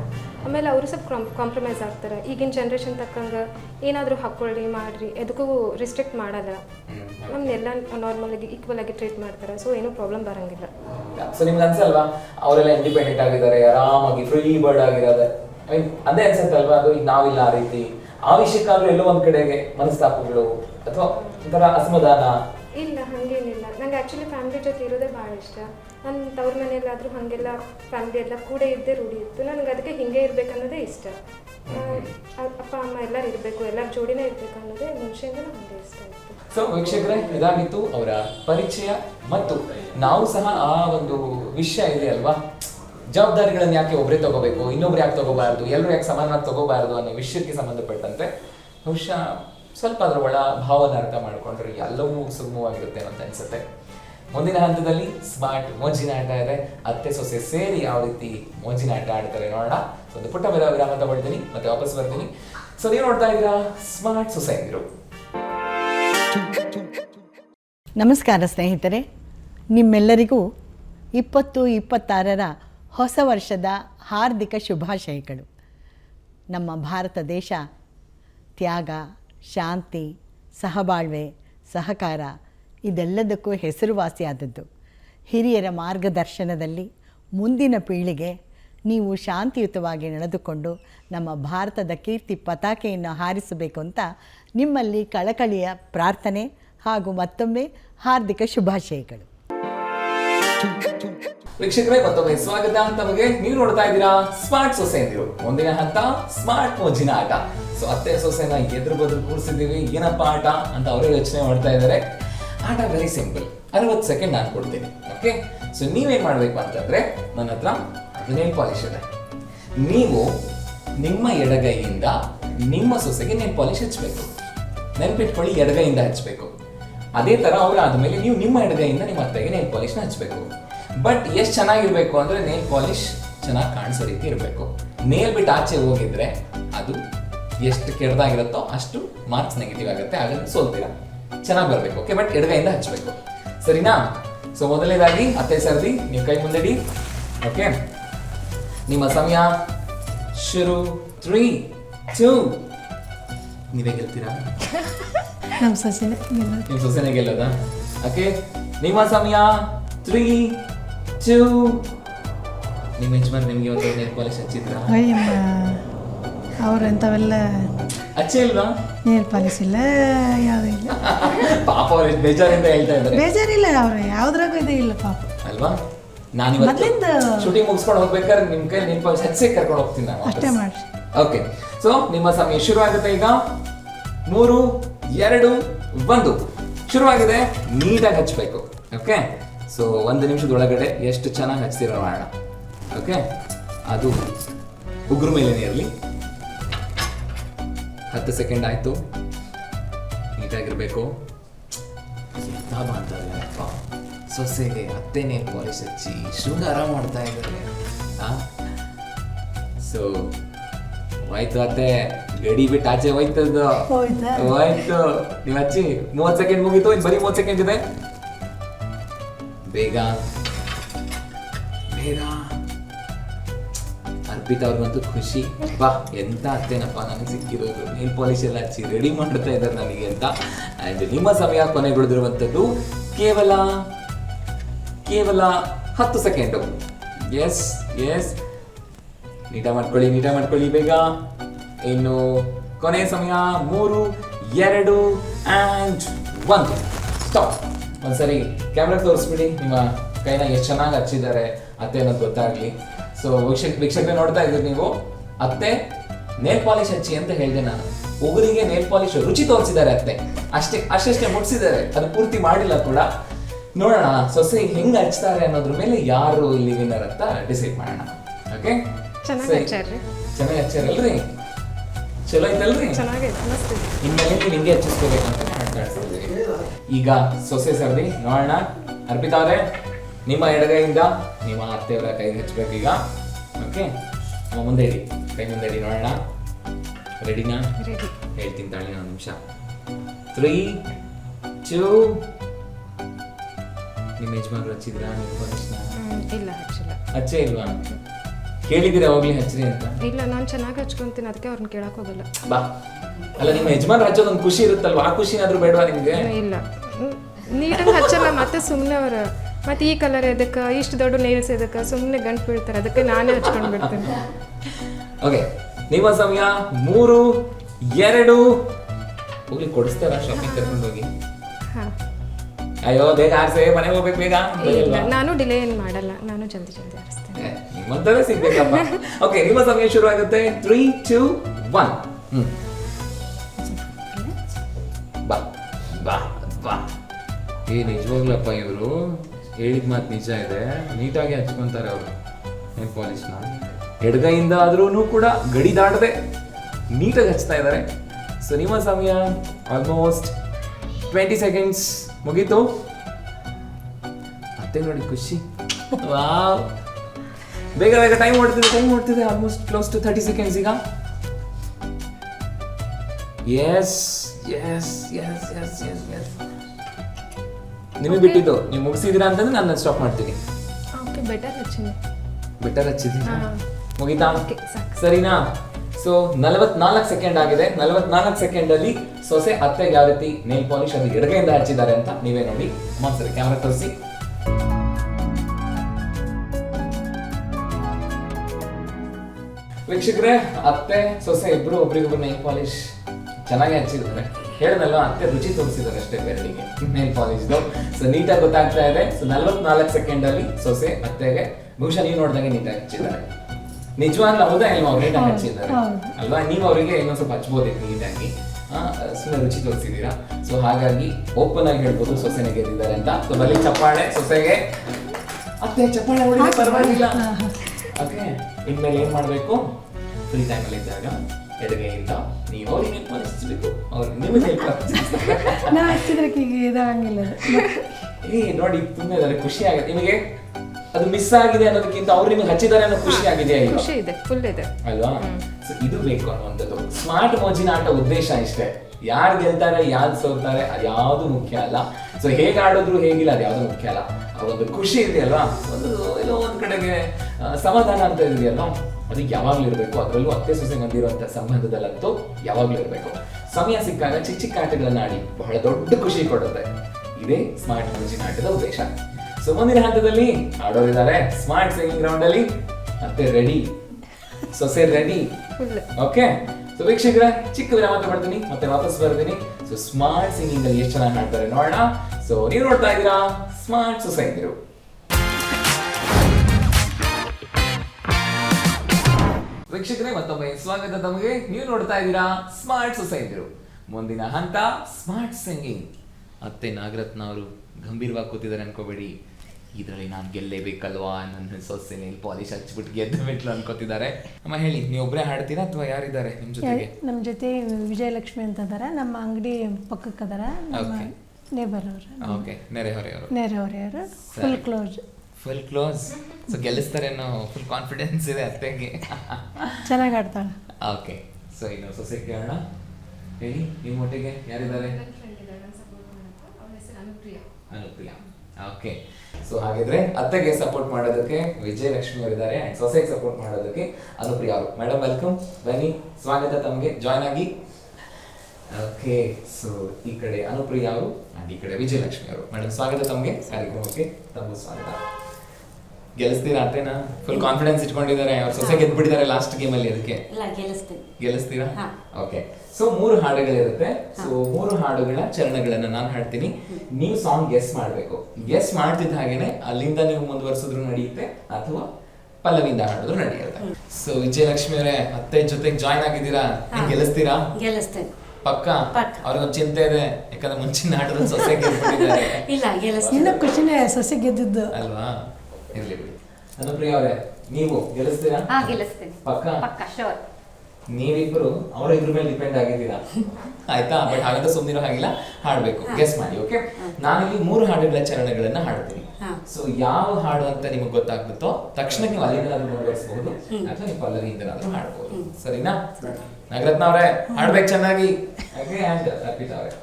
ಆಮೇಲೆ ಅವರು ಸ್ವಲ್ಪ ಕಾಂಪ್ರಮೈಸ್ ಆಗ್ತಾರೆ? ಈಗಿನ ಜನ್ರೇಷನ್ ತಕ್ಕಂಗೆ ಏನಾದರೂ ಹಾಕ್ಕೊಳ್ಳಿ ಮಾಡಿರಿ. ಎದಕ್ಕೂ ರಿಸ್ಟ್ರಿಕ್ಟ್ ಮಾಡಲ್ಲ. ನಮ್ಮನ್ನೆಲ್ಲ ನಾರ್ಮಲಾಗಿ ಈಕ್ವಲ್ ಆಗಿ ಟ್ರೀಟ್ ಮಾಡ್ತಾರೆ. ಸೊ ಏನೂ ಪ್ರಾಬ್ಲಮ್ ಬರಂಗಿಲ್ಲ. ಸೊ ನಿಮ್ಗೆ ಅನ್ಸಲ್ವಾ? ಅವರೆಲ್ಲ ಇಂಡಿಪೆಂಡೆಂಟ್ ಆಗಿದ್ದಾರೆ ಆರಾಮಾಗಿ ಫ್ರೀ ಬರ್ಡ್ ಆಗಿರೋದೆ. ಐ ಮೀನ್ ಅದೇ ಅನ್ಸುತ್ತಲ್ವಾ? ಅದು ಈಗ ನಾವಿಲ್ಲ ಆ ರೀತಿ. ಆ ವಿಷಯಕ್ಕಾದ್ರೂ ಎಲ್ಲೋ ಒಂದ್ ಕಡೆಗೆ ಮನಸ್ತಾಪಗಳು ಅಥವಾ ಒಂಥರ ಅಸಮಾಧಾನ ಇಲ್ಲ, ಹಾಗೇನಿಲ್ಲ. ನಂಗೆ ಆ್ಯಕ್ಚುಲಿ ಫ್ಯಾಮಿಲಿ ಜೊತೆ ಇರೋದೇ ಭಾಳ ಇಷ್ಟ. ನನ್ನ ತವ್ರ ಮನೆಯಲ್ಲಾದರೂ ಹಾಗೆಲ್ಲ ಫ್ಯಾಮಿಲಿ ಎಲ್ಲ ಕೂಡ ಇದ್ದೇ ರೂಢಿ ಇತ್ತು. ನನಗೆ ಅದಕ್ಕೆ ಹಿಂಗೆ ಇರಬೇಕನ್ನೋದೇ ಇಷ್ಟ. ಅಪ್ಪ, ಅಮ್ಮ ಎಲ್ಲರೂ ಇರಬೇಕು, ಎಲ್ಲರ ಜೋಡಿನೇ ಇರಬೇಕು ಅನ್ನೋದೇ ಮುಂಚೆಯಿಂದಲೂ ನನಗೆ ಇಷ್ಟ ಸೊ ವೀಕ್ಷಕರೇ, ಇದಾಗಿತ್ತು ಅವರ ಪರಿಚಯ ಮತ್ತು ನಾವು ಸಹ ಆ ಒಂದು ವಿಷಯ ಇದೆ ಅಲ್ವಾ? ಜವಾಬ್ದಾರಿಗಳನ್ನು ಯಾಕೆ ಒಬ್ಬರೇ ತಗೋಬೇಕು, ಇನ್ನೊಬ್ರು ಯಾಕೆ ತಗೋಬಾರ್ದು, ಎಲ್ಲರೂ ಯಾಕೆ ಸಮಾನವಾಗಿ ತಗೋಬಾರ್ದು ಅನ್ನೋ ವಿಷಯಕ್ಕೆ ಸಂಬಂಧಪಟ್ಟಂತೆ ಬಹುಶಃ ಸ್ವಲ್ಪ ಅದರ ಒಳ ಭಾವನ ಅರ್ಥ ಮಾಡ್ಕೊಂಡ್ರೆ ಎಲ್ಲವೂ ಸುಗಮವಾಗಿರುತ್ತೆ ಅಂತ ಅನ್ಸುತ್ತೆ. ಮುಂದಿನ ಹಂತದಲ್ಲಿ ಸ್ಮಾರ್ಟ್ ಮೋಜಿನ ಆಟ ಇದೆ. ಅತ್ತೆ ಸೊಸೆ ಸೇರಿ ಯಾವ ರೀತಿ ಮೋಜಿನ ಆಟ ಆಡ್ತಾರೆ ನೋಡೋಣ. ಒಂದು ಪುಟ್ಟ ವಿರ- ವಿರಾಮ ತಗೊಳ್ತೀನಿ, ಮತ್ತೆ ವಾಪಸ್ ಬರ್ತೀನಿ. ಸೊ ನೀವು ನೋಡ್ತಾ ಇದ್ದೀರಾ ಸ್ಮಾರ್ಟ್ ಸೊಸೈಟಿರು ನಮಸ್ಕಾರ ಸ್ನೇಹಿತರೆ. ನಿಮ್ಮೆಲ್ಲರಿಗೂ ಇಪ್ಪತ್ತು ಇಪ್ಪತ್ತಾರರ ಹೊಸ ವರ್ಷದ ಹಾರ್ದಿಕ ಶುಭಾಶಯಗಳು. ನಮ್ಮ ಭಾರತ ದೇಶ ತ್ಯಾಗ ಶಾಂತಿ, ಸಹಬಾಳ್ವೆ, ಸಹಕಾರ ಇದೆಲ್ಲದಕ್ಕೂ ಹೆಸರುವಾಸಿಯಾದದ್ದು. ಹಿರಿಯರ ಮಾರ್ಗದರ್ಶನದಲ್ಲಿ ಮುಂದಿನ ಪೀಳಿಗೆ ನೀವು ಶಾಂತಿಯುತವಾಗಿ ನಡೆದುಕೊಂಡು ನಮ್ಮ ಭಾರತದ ಕೀರ್ತಿ ಪತಾಕೆಯನ್ನು ಹಾರಿಸಬೇಕು ಅಂತ ನಿಮ್ಮಲ್ಲಿ ಕಳಕಳಿಯ ಪ್ರಾರ್ಥನೆ ಹಾಗೂ ಮತ್ತೊಮ್ಮೆ ಹಾರ್ದಿಕ ಶುಭಾಶಯಗಳು. ವೀಕ್ಷಕರೇ, ಮತ್ತೊಮ್ಮೆ ಸ್ವಾಗತ ನೀವು ನೋಡ್ತಾ ಇದ್ದೀರಾ ಸ್ಮಾರ್ಟ್ ಸೊಸೈಟಿರು ಮುಂದಿನ ಹಂತ ಸ್ಮಾರ್ಟ್ ಮೋಜಿನ ಆಟ. ಸೊ ಅತ್ತೆ ಸೊಸೆನ ಎದುರು ಬದುರು ಕೂರಿಸಿದ್ದೀವಿ. ಏನಪ್ಪ ಆಟ ಅಂತ ಅವರೇ ಯೋಚನೆ ಮಾಡ್ತಾ ಇದ್ದಾರೆ. ಆಟ ವೆರಿ ಸಿಂಪಲ್ ಅರವತ್ತು ಸೆಕೆಂಡ್ ನಾನು ಕೊಡ್ತೀನಿ. ಓಕೆ ಸೊ ನೀವೇನು ಮಾಡಬೇಕು ಅಂತಂದ್ರೆ ನನ್ನ ಹತ್ರ ನೇಲ್ ಪಾಲಿಶ್ ಇದೆ. ನೀವು ನಿಮ್ಮ ಎಡಗೈಯಿಂದ ನಿಮ್ಮ ಸೊಸೆಗೆ ನೇಲ್ ಪಾಲಿಶ್ ಹಚ್ಚಬೇಕು ನೆನ್ಪಿಟ್ಕೊಳ್ಳಿ, ಎಡಗೈಯಿಂದ ಹಚ್ಚಬೇಕು ಅದೇ ತರ ಅವ್ರು ಆದಮೇಲೆ ನೀವು ನಿಮ್ಮ ಎಡಗೈಯಿಂದ ನಿಮ್ಮ ಅತ್ತೆಗೆ ನೇಲ್ ಪಾಲಿಶ್ನ ಹಚ್ಚಬೇಕು ಬಟ್ ಎಷ್ಟು ಚೆನ್ನಾಗಿರಬೇಕು ಅಂದ್ರೆ ನೇಲ್ ಪಾಲಿಶ್ ಚೆನ್ನಾಗಿ ಕಾಣಿಸೋ ರೀತಿ ಇರಬೇಕು. ನೇಲ್ ಬಿಟ್ಟು ಆಚೆ ಹೋಗಿದ್ರೆ ಅದು ಎಷ್ಟು ಕೆಡ್ದಾಗಿರುತ್ತೋ ಅಷ್ಟು ಮಾರ್ಕ್ಸ್ ನೆಗೆಟಿವ್ ಆಗುತ್ತೆ ಹಾಗಾಗಿ ಸೋಲ್ತೀರಾ. ಚೆನ್ನಾಗಿ ಬರಬೇಕು ಓಕೆ ಬಟ್ ಎಡಗೈಯಿಂದ ಹಚ್ಚಬೇಕು ಸರಿನಾ? ಸೊ ಮೊದಲನೇದಾಗಿ ಅತ್ತೆ ಸರ್ದಿ ನೀವು ಕೈ ಮುಂದಿಡಿ ಓಕೆ ನಿಮ್ಮ ಸಮಯ ಶುರು. ತ್ರೀ ಟೂ ನೀವೇ ಗೆಲ್ತೀರಾ? ನಮ್ಮ ಸೊಸೆನೆ ಗೆಲ್ಲೋದು. ನಿಮ್ಮ ಸೊಸೆನೇ ಗೆಲ್ಲದ? ಓಕೆ ನಿಮ್ಮ ಸಮಯ ತ್ರೀ ಟೂ ನಿಮ್ಮ ಯಜಮಾನ್ ನಿಮ್ಗೆ ಒಂದು ಪಾಲಿಶ್ ಹಚ್ಚಿದ್ರ? ಅವ್ರು ಎಂಥವೆಲ್ಲ ಹಚ್ಚೇ ಇಲ್ವಾ? ನೇಲ್ ಪಾಲಿಸ್ ಇಲ್ಲ ಯಾವುದೂ (laughs) ಇಲ್ಲ. ಪಾಪ ಅವ್ರು ಬೇಜಾರಿಂದ ಹೇಳ್ತಾ ಇದ್ದಾರೆ. ಬೇಜಾರಿಲ್ಲ ಅವ್ರು ಯಾವ್ದ್ರಾಗೂ ಇದೇ ಇಲ್ಲ ಪಾಪ. ಅಲ್ವಾ? ನಾನು ಮೊದಲಿಂದ ಶೂಟಿಂಗ್ ಮುಗಿಸ್ಕೊಂಡು ಹೋಗ್ಬೇಕಾದ್ರೆ ನಿಮ್ಮ ಕೈ ನಿಮ್ಮ ಪಾಲಿಸಿ ಹಚ್ಚಿ ಕರ್ಕೊಂಡು ಹೋಗ್ತೀನಿ ನಾನು ಅಷ್ಟೇ ಮಾಡಿ ಓಕೆ ಸೊ ನಿಮ್ಮ ಸಮಯ ಶುರುವಾಗುತ್ತೆ ಈಗ. ಮೂರು ಎರಡು ಒಂದು. ಶುರುವಾಗಿದೆ ನೀಟಾಗಿ ಹಚ್ಚಬೇಕು ಓಕೆ ಸೊ ಒಂದು ನಿಮಿಷದ ಒಳಗಡೆ ಎಷ್ಟು ಚೆನ್ನಾಗಿ ಹಚ್ತಿರೋ ಮಾಡೋಣ ಓಕೆ ಅದು ಉಗ್ರ ಮೇಲೆ ಇರಲಿ ಹತ್ತು ಸೆಕೆಂಡ್ ಆಯ್ತು. ನೀಟಾಗಿರ್ಬೇಕು. ಎಂತ ಮಾಡ್ತಾ ಇದ್ದಾರಪ್ಪ ಸೊಸೆಗೆ ಅತ್ತೆ ನೇಲ್ ಪಾಲಿಶ್ ಹಚ್ಚಿ ಶೃಂಗಾರ ಮಾಡ್ತಾ ಇದ್ದಾರೆ. ಸೊ ಹೋಯ್ತು ಅತ್ತೆ. ಗಡಿ ಬಿಟ್ಟು ಆಚೆ ಹೋಯ್ತದ್ದು ಹೋಯ್ತಾ? ನೀವ್ ಹಚ್ಚಿ ಮೂವತ್ ಸೆಕೆಂಡ್ ಮುಗೀತು. ಬರೀ ಮೂವತ್ ಸೆಕೆಂಡ್ ಇದೆ. ಬೇಗ. ಬೇಗ. ಅರ್ಪಿತಾ ಬಂತು ಖುಷಿ. ಬಾ, ಎಂತ ಅತ್ತೇನಪ್ಪ ನನಗೆ ಸಿಕ್ಕಿರೋದು? ನೀಲ್ ಪಾಲಿಶ್ ಎಲ್ಲ ಹಚ್ಚಿ ರೆಡಿ ಮಾಡ್ತಾ ಇದ್ದಾರೆ ನನಗೆ ಅಂತ. ಆ್ಯಂಡ್ ನಿಮ್ಮ ಸಮಯ ಕೊನೆಗೊಳಿದಿರುವಂಥದ್ದು ಕೇವಲ ಕೇವಲ ಹತ್ತು ಸೆಕೆಂಡು ಎಸ್ ಎಸ್ ನೀಟ ಮಾಡ್ಕೊಳ್ಳಿ ನೀಟ ಮಾಡ್ಕೊಳ್ಳಿ ಬೇಗ. ಇನ್ನು ಕೊನೆಯ ಸಮಯ ಮೂರು, ಎರಡು ಆ್ಯಂಡ್ ಒಂದು. ಸ್ಟಾಪ್ ಒಂದ್ಸರಿ ಕ್ಯಾಮ್ರಾ ತೋರಿಸ್ಬಿಡಿ. ನಿಮ್ಮ ಕೈನ ಎಷ್ಟು ಚೆನ್ನಾಗಿ ಹಚ್ಚಿದ್ದಾರೆ. ಅತ್ತೆ ಅನ್ನೋದು ಗೊತ್ತಾಗ್ಲಿ. ಸೊ ವೀಕ್ಷಕ ವೀಕ್ಷಕರೇ ನೋಡ್ತಾ ಇದ್ದೀರಿ ನೀವು? ಅತ್ತೆ ನೇಲ್ ಪಾಲಿಶ್ ಹಚ್ಚಿ ಅಂತ ಹೇಳಿದೆ ನಾನು. ಉಗುರಿಗೆ ನೇಲ್ ಪಾಲಿಶ್ ರುಚಿ ತೋರಿಸಿದ್ದಾರೆ ಅತ್ತೆ. ಅಷ್ಟೇ ಅಷ್ಟಷ್ಟೇ ಮುಟ್ಸಿದ್ದಾರೆ. ಅದು ಪೂರ್ತಿ ಮಾಡಿಲ್ಲ ಕೂಡ. ನೋಡೋಣ ಸೊಸೆ ಹೆಂಗ್ ಹಚ್ತಾರೆ ಅನ್ನೋದ್ರ ಮೇಲೆ ಯಾರು ಇಲ್ಲಿ ವಿನ್ನರ್ ಅಂತ ಡಿಸೈಡ್ ಮಾಡೋಣ. ಓಕೆ ಚೆನ್ನಾಗಿ ಹಚ್ಚಾರಲ್ರಿ? ಚಲೋ ಐತಲ್ರಿ. ಇನ್ಮೇಲೆ ನೀವು ಹಚ್ಚಿಸ್ಕೋಬೇಕಂತ ಈಗ ಸೊಸೆ ಸರ್ದಿ ನೋಡೋಣ. ಅರ್ಪಿತಾ ಅವರೇ ನಿಮ್ಮ ಎಡಗೈಯಿಂದ ನಿಮ್ಮ ಅತ್ತೆಯವರ ಕೈಗೆ ಹಚ್ಬೇಕೀಗ ಓಕೆ ಮುಂದೆ ಇಡಿ ಕೈ ಮುಂದೆ ಇಡಿ ನೋಡೋಣ. ರೆಡಿನಾ ರೆಡಿ ಹೇಳ್ತೀನಿ ತಾಳಿ ಒಂದು ನಿಮಿಷ. ತ್ರೀ ಟೂ ನಿಮ್ಮ ಯಜಮಾನ್ರು ಹಚ್ಚಿದ್ರಾ? ನಿಮ್ಮ ಇಲ್ಲ ಹಚ್ಚಿಲ್ಲ. ಹಚ್ಚೇ ಇಲ್ವಾ? ಕೇಳಿದಿರ ಹೋಗ್ಲಿ ಹಚ್ಚ್ರಿ ಅಂತ? ಇಲ್ಲ ನಾನು ಚೆನ್ನಾಗಿ ಹಚ್ಕೊಂತೀನಿ ಅದಕ್ಕೆ ಅವ್ರನ್ನ ಕೇಳಕ್ ಹೋಗಲ್ಲ. ಬಾ. ಅಲ್ಲ ನಿಮ್ಮ ಯಜಮಾನ್ರು ಹಚ್ಚೋದು ಒಂದು ಖುಷಿ ಇರುತ್ತಲ್ವಾ? ಆ ಖುಷಿನಾದ್ರೂ ಬೇಡವಾ ನಿಮ್ಗೆ? ಇಲ್ಲ. ನೀಟಾಗಿ ಹಚ್ಚಲ್ಲ ಮತ್ತೆ ಸುಮ್ಮನೆ ಅವ್ರ ಮತ್ತೆ ಈ ಕಲರ್ ಎದಕ್ಕೆ ಇಷ್ಟು ದೊಡ್ಡ ನೇಲ್ಸ್ ಎದಕ್ಕೆ ಸುಮ್ಮನೆ ಗಂಟು ಬೀಳ್ತಾರೆ. ಅದಕ್ಕೆ ನಾನೇ ಹಚ್ಕೊಂಡು ಬಿಡ್ತೀನಿ. ಓಕೆ ನಿಮ್ಮ ಸಮಯ ಮೂರು ಎರಡು. ಹೋಗ್ಲಿ ಕೊಡಿಸ್ತಾರ? ಶಾಪಿಂಗ್ ಕರ್ಕೊಂಡು ಹೋಗಿ. ಹಾಂ. ಅಯ್ಯೋ ಬೇಗ ಆರ್ಸೆ. ಮನೆಗೆ ಹೋಗ್ಬೇಕು ಬೇಗ? ನಾನು ಡಿಲೇ ಏನು ಮಾಡಲ್ಲ. ನಾನು ಜಲ್ದಿ ಜಲ್ದಿ ಆರಿಸ್ತೇನೆ. ನಿಮ್ಮಂತವೇ ಸಿಗ್ಬೇಕಪ್ಪ. ಓಕೆ ನಿಮ್ಮ ಸಮಯ ಶುರು ಆಗುತ್ತೆ ತ್ರೀ ಟೂ ಒನ್ ಬಾ ಬಾ ಬಾ. ಏ ನಿಜವಾಗ್ಲಪ್ಪ ಇವರು? ಹೇಳಿದ ಮಾತು ನಿಜ ಇದೆ. ನೀಟಾಗಿ ಹಚ್ಕೊಂತಾರೆ ಅವರು. ನೇಲ್ ಪಾಲಿಶ್ನ ಎಡಗೈಯಿಂದ ಆದ್ರೂ ಕೂಡ ಗಡಿ ದಾಟದೆ. ನೀಟಾಗಿ ಹಚ್ತಾ ಇದ್ದಾರೆ ಸೊ ನಿಮ್ಮ ಸಮಯ ಆಲ್ಮೋಸ್ಟ್ ಟ್ವೆಂಟಿ ಸೆಕೆಂಡ್ಸ್ ಮುಗೀತು. ಮತ್ತೆ ನೋಡಿ ಖುಷಿ. ವಾವ್. ಬೇಗ ಬೇಗ ಟೈಮ್ ಓಡ್ತಿದೆ time ಓಡ್ತಿದೆ. Almost close to thirty seconds ಈಗ. Yes yes yes yes yes yes ನಿಮಗೆ ಬಿಟ್ಟಿದ್ದು. ನೀವು ಮುಗಿಸಿದಿರಾ ಅಂತಂದ್ರೆ ನಾನು ಸ್ಟಾಪ್ ಮಾಡ್ತೀನಿ. ಓಕೆ ಬೆಟರ್ ಹಚ್ಚಿನಿ. ಬೆಟರ್ ಹಚ್ಚಿದ್ದೀರಾ? ಹಾ. ಮುಗಿತಾ? ಸರಿನಾ? ಸೊ ನಲವತ್ನಾಲ್ಕು ಸೆಕೆಂಡ್ ಆಗಿದೆ. ನಲವತ್ನಾಲ್ಕು ಸೆಕೆಂಡ್ ಅಲ್ಲಿ ಸೊಸೆ ಅತ್ತೆ ಯಾವ ರೀತಿ ನೇಲ್ ಪಾಲಿಶ್ ಅದು ಎಡಗೈಯಿಂದ ಹಚ್ಚಿದ್ದಾರೆ ಅಂತ ನೀವೇ ನೋಡಿ. ಮಾಡ್ತಾರೆ ಕ್ಯಾಮ್ರಾ ತೋರಿಸಿ. ವೀಕ್ಷಕರೇ ಅತ್ತೆ ಸೊಸೆ ಇಬ್ರು ಒಬ್ರಿಗೊಬ್ರು ನೇಲ್ ಪಾಲಿಶ್ ಚೆನ್ನಾಗಿ ಹಚ್ಚಿದ್ದಾರೆ. ಹೇಳಿದಲ್ವಾ ಅಂತೆ ರುಚಿ ತೋರಿಸಿದ್ದಾರೆ ಅಷ್ಟೇ ಬೆರಳಿಗೆ ನೈಲ್ ಪಾಲಿಶ್ ಸೊ ನೀಟಾಗಿ ಗೊತ್ತಾಗ್ತಾ ಇದೆ. ಸೊ ನಲ್ವತ್ನಾಲ್ಕು ಸೆಕೆಂಡ್ ಅಲ್ಲಿ ಸೊಸೆ ಅತ್ತೆಗೆ. ಬಹುಶಃ ನೀವು ನೋಡಿದಂಗೆ ನೀಟಾಗಿ ಹಚ್ಚಿದ್ದಾರೆ. ನಿಜವಾಗ್ಲೂ ಹೌದಾ ನೀವು ಅವ್ರು ನೀಟಾಗಿ ಹಚ್ಚಿದ್ದಾರೆ? ಅಲ್ವಾ? ನೀವು ಅವರಿಗೆ ಇನ್ನೊಂದು ಸ್ವಲ್ಪ ಹಚ್ಬೋದಿತ್ತು ನೀಟಾಗಿ? ಸುಮ್ಮನೆ ರುಚಿ ತೋರಿಸಿದ್ದೀರಾ ಸೊ ಹಾಗಾಗಿ ಓಪನ್ ಆಗಿ ಹೇಳ್ಬೋದು ಸೊಸೆನೆ ಗೆದ್ದಿದ್ದಾರೆ ಅಂತ. ಸೊ ಬಲಿ ಚಪ್ಪಾಳೆ ಸೊಸೆಗೆ. ಅತ್ತೆ ಚಪ್ಪಾಳೆ ಹೊಡಿದ್ರೆ ಪರವಾಗಿಲ್ಲ. ಓಕೆ ಇನ್ಮೇಲೆ ಏನ್ ಮಾಡ್ಬೇಕು? ಫ್ರೀ ಟೈಮ್ ಅಲ್ಲಿ ಇದ್ದಾಗ. ಎಡಗೈಯಿಂದ ನೀವು ಅವ್ರಿಗೆ ಹೆಲ್ಪ್ ಮಾಡಿಸ್ಬೇಕು. ಅವ್ರಿಗೆ ನಿಮಗೆ ಹೆಲ್ಪ್ (laughs) ನಾ ಹಚ್ಚಿದ್ರಕ್ಕೆ ಈಗ ಇದಾಗಂಗಿಲ್ಲ ಏ ನೋಡಿ ತುಂಬ ಖುಷಿ ಆಗುತ್ತೆ. ನಿಮಗೆ ಅದು ಮಿಸ್ ಆಗಿದೆ ಅನ್ನೋದಕ್ಕಿಂತ ಅವ್ರು ನಿಮಗೆ ಹಚ್ಚಿದ್ದಾರೆ ಅನ್ನೋ ಖುಷಿ ಆಗಿದೆ ಖುಷಿ ಇದೆ ಫುಲ್ ಇದೆ. ಅಲ್ವಾ? ಸೊ ಇದು ಬೇಕು ಅನ್ನುವಂಥದ್ದು. ಸ್ಮಾರ್ಟ್ ಮೋಜಿನ ಆಟ ಉದ್ದೇಶ ಇಷ್ಟೇ. ಯಾರು ಗೆಲ್ತಾರೆ ಯಾರು ಸೋಲ್ತಾರೆ ಅದು ಯಾವುದು ಮುಖ್ಯ ಅಲ್ಲ. ಸೊ ಹೇಗೆ ಆಡಿದ್ರು ಹೇಗಿಲ್ಲ ಅದು ಯಾವುದು ಮುಖ್ಯ ಅಲ್ಲ. ಆ ಒಂದು ಖುಷಿ ಇದೆಯಲ್ವಾ? ಒಂದು ಏನೋ ಒಂದ್ ಕಡೆಗೆ ಸಮಾಧಾನ ಅಂತ ಇದೆಯಲ್ವಾ? ಅದು ಯಾವಾಗಲೂ ಇರಬೇಕು. ಅದರಲ್ಲೂ ಅತ್ತೆ ಸೊಸೆ ಬಂದಿರುವಂತ ಸಂಬಂಧದಲ್ಲಂತೂ ಯಾವಾಗ್ಲೂ ಇರಬೇಕು. ಸಮಯ ಸಿಕ್ಕಾಗ ಚಿಕ್ಕ ಚಿಕ್ಕ ಆಟಗಳನ್ನ ಆಡಿ ಬಹಳ ದೊಡ್ಡ ಖುಷಿ ಕೊಡುತ್ತೆ. ಇದೇ ಸ್ಮಾರ್ಟ್ ಮ್ಯೂಸಿಕ್ ಆಟದ ಉದ್ದೇಶ. ಸೊ ಮುಂದಿನ ಹಂತದಲ್ಲಿ ಆಡೋರಿದ್ದಾರೆ. ಸ್ಮಾರ್ಟ್ ಸಿಂಗಿಂಗ್ ಗ್ರೌಂಡ್ ಅಲ್ಲಿ ಮತ್ತೆ ರೆಡಿ ಸೊಸೆ ರೆಡಿ ಓಕೆ ಸೊ ವೀಕ್ಷಕರ, ಚಿಕ್ಕ ವಿರಾಮ ಮಾಡ್ತೀನಿ ಮತ್ತೆ ವಾಪಸ್ ಬರ್ತೀನಿ. ಸೊ ಸ್ಮಾರ್ಟ್ ಸಿಂಗಿಂಗ್ ಅಲ್ಲಿ ಎಷ್ಟು ಚೆನ್ನಾಗಿ ಹಾಡ್ತಾರೆ ನೋಡೋಣ. ಸೊ ನೀವು ನೋಡ್ತಾ ಇದ್ದೀರಾ? ಸ್ಮಾರ್ಟ್ ಸೊಸೈಟಿರು ವೀಕ್ಷಕರೇ ಮತ್ತೊಮ್ಮೆ ಸ್ವಾಗತ ತಮಗೆ. ನೀವು ನೋಡ್ತಾ ಇದ್ದೀರಾ ಸ್ಮಾರ್ಟ್ ಸೊಸೈಟಿರು ಮುಂದಿನ ಹಂತ ಸ್ಮಾರ್ಟ್ ಸಿಂಗಿಂಗ್ ಅತ್ತೆ ನಾಗರತ್ನ ಅವರು ಗಂಭೀರವಾಗಿ ಕೂತಿದ್ದಾರೆ ಅನ್ಕೋಬೇಡಿ. ಇದರಲ್ಲಿ ನಾನು ಗೆಲ್ಲೇಬೇಕಲ್ವಾ? ನನ್ನ ಸೊಸೆ ನೀಲ್ ಪಾಲಿಶ್ ಹಚ್ಬಿಟ್ಟು ಗೆದ್ದು ಬಿಟ್ಲು ಅನ್ಕೋತಿದ್ದಾರೆ. ಅಮ್ಮ ಹೇಳಿ ನೀವು ಒಬ್ಬರೇ ಹಾಡ್ತೀರಾ ಅಥವಾ ಯಾರಿದ್ದಾರೆ ನಿಮ್ಮ ಜೊತೆಗೆ? ನಮ್ಮ ಜೊತೆ ವಿಜಯಲಕ್ಷ್ಮಿ ಅಂತ ಅದಾರ ನಮ್ಮ ಅಂಗಡಿ ಪಕ್ಕಕ್ಕೆ ಅದಾರ. ನೇಬರ್ ಅವರು. ಓಕೆ ನೆರೆಹೊರೆಯವರು. ನೆರೆಹೊರೆಯವರು. Full close full close so ಗೆಲ್ಲಿಸ್ತಾರೇನೋ ಅನ್ನೋ ಫುಲ್ ಕಾನ್ಫಿಡೆನ್ಸ್ ಇದೆ ಅತ್ತೆಗೆ. ಚೆನ್ನಾಗಿ ಆಡ್ತಾಳೆ. ಓಕೆ ಸೊ ಇನ್ನು ಸೊಸೆ ಕೇಳೋಣ. ಹೇಳಿ ನಿಮ್ಮ ಒಟ್ಟಿಗೆ ಯಾರಿದ್ದಾರೆ? ಅನುಪ್ರಿಯಾ. ಓಕೆ ಸೊ ಹಾಗಿದ್ರೆ ಅತ್ತೆಗೆ ಸಪೋರ್ಟ್ ಮಾಡೋದಕ್ಕೆ ವಿಜಯಲಕ್ಷ್ಮಿ ಅವರಿದ್ದಾರೆ ಅಂಡ್ ಸೊಸೆಗೆ ಸಪೋರ್ಟ್ ಮಾಡೋದಕ್ಕೆ ಅನುಪ್ರಿಯಾ ಅವರು. ಮೇಡಮ್ ವೆಲ್ಕಮ್ ಬನ್ನಿ. ಸ್ವಾಗತ ತಮಗೆ. ಜಾಯ್ನ್ ಆಗಿ. ಓಕೆ ಸೊ ಈ ಕಡೆ ಅನುಪ್ರಿಯಾ ಅವರು ಅಂಡ್ ಈ ಕಡೆ ವಿಜಯಲಕ್ಷ್ಮಿ ಅವರು. ಮೇಡಮ್ ಸ್ವಾಗತ ತಮಗೆ. ಕಾರ್ಯಕ್ರಮಕ್ಕೆ ತಮ್ಮ ಸ್ವಾಗತ. ಗೆಲ್ಲಿಸ್ತೀರಾ ಅತ್ತೆನ ಫುಲ್ ಕಾನ್ಫಿಡೆನ್ಸ್ ಇಟ್ಕೊಂಡಿದ್ದಾರೆ ಅವ್ರ ಸೊಸೆ ಗೆದ್ಬಿಟ್ಟಿದ್ದಾರೆ ಲಾಸ್ಟ್ ಗೇಮ್ ಅಲ್ಲಿ ಅದಕ್ಕೆ. ಇಲ್ಲ ಗೆಲ್ಲಿಸ್ತೀನಿ ಗೆಲ್ಲಿಸ್ತೀರಾ ಹಾ. ಓಕೆ ಸೊ ಮೂರು ಹಾಡುಗಳಿರುತ್ತೆ. ಸೊ ಮೂರು ಹಾಡುಗಳ ಚರಣಗಳನ್ನ ನಾನು ಹಾಡ್ತೀನಿ. ನೀವು ಸಾಂಗ್ ಗೆಸ್ ಮಾಡಬೇಕು. ಗೆಸ್ ಮಾಡ್ತಿದ್ದ ಹಾಗೇನೆ ಅಲ್ಲಿಂದ ನೀವು ಮುಂದುವರ್ಸಿದ್ರು ನಡೆಯುತ್ತೆ ಅಥವಾ ಪಲ್ಲವಿಯಿಂದ ಹಾಡಿದ್ರು ನಡೆಯುತ್ತೆ. ಸೊ ವಿಜಯಲಕ್ಷ್ಮಿ ಅವರೇ ಅತ್ತೆ ಜೊತೆಗೆ ಜಾಯ್ನ್ ಆಗಿದ್ದೀರಾ? ಗೆಲಸ್ತೀರಾ? ಗೆಲ್ಲಿಸ್ತೀರಾ ಗೆಲ್ಲಿಸ್ತೇನೆ ಪಕ್ಕ. ಅವ್ರಿಗೊಂದು ಚಿಂತೆ ಇದೆ ಯಾಕಂದ್ರೆ ಮುಂಚಿನ ಆಟದಲ್ಲಿ ಸೊಸೆ ಗೆದ್ದಿದ್ದಾರೆ (laughs) ಇಲ್ಲ ಗೆಲ್ಲಿಸ್ತೀನಿ ಇನ್ನೂ ಖುಷಿನೇ ಸೊಸೆ ಗೆದ್ದಿದ್ದು? ಅಲ್ವಾ? ಇರ್ಲಿ ಬಿಡಿ. ಅನುಪ್ರಿಯ ಅವರೇ ನೀವು ಗೆಲ್ಲಿಸ್ತೀರಾ? ಹಾ ಗೆಲ್ಲಿಸ್ತೇನೆ. ಪಕ್ಕ? ಪಕ್ಕ ಶೋರ್ ನೀವಿಬ್ರು ಅವರ ಇದ್ರ ಮೇಲೆ ಡಿಪೆಂಡ್ ಆಗಿದ್ದೀರಾ? (laughs) ಆಯ್ತಾ? ಬಟ್ ಹಾಗಂತ ಸುಮ್ಮನಿರೋ ಹಾಗಿಲ್ಲ. ಹಾಡ್ಬೇಕು. ಗೆಸ್ ಮಾಡಿ ಓಕೆ ನಾನಿಲ್ಲಿ ಮೂರು ಹಾಡುಗಳ ಚರಣಗಳನ್ನ ಹಾಡ್ತೀನಿ. ಸೊ ಯಾವ ಹಾಡು ಅಂತ ನಿಮಗೆ ಗೊತ್ತಾಗ್ಬಿತ್ತೋ ತಕ್ಷಣ ನೀವು ಅಲ್ಲಿಂದನಾದ್ರೂ ಮುಂದುವರಿಸಬಹುದು ಅಥವಾ ನೀವು ಪಲ್ಲವಿಯಿಂದನಾದ್ರೂ ಹಾಡ್ಬೋದು. ಸರಿನಾ? ನಾಗರತ್ನ ಅವರೇ ಹಾಡ್ಬೇಕು ಚೆನ್ನಾಗಿ. ಅರ್ಪಿತಾ ಅವರೇ.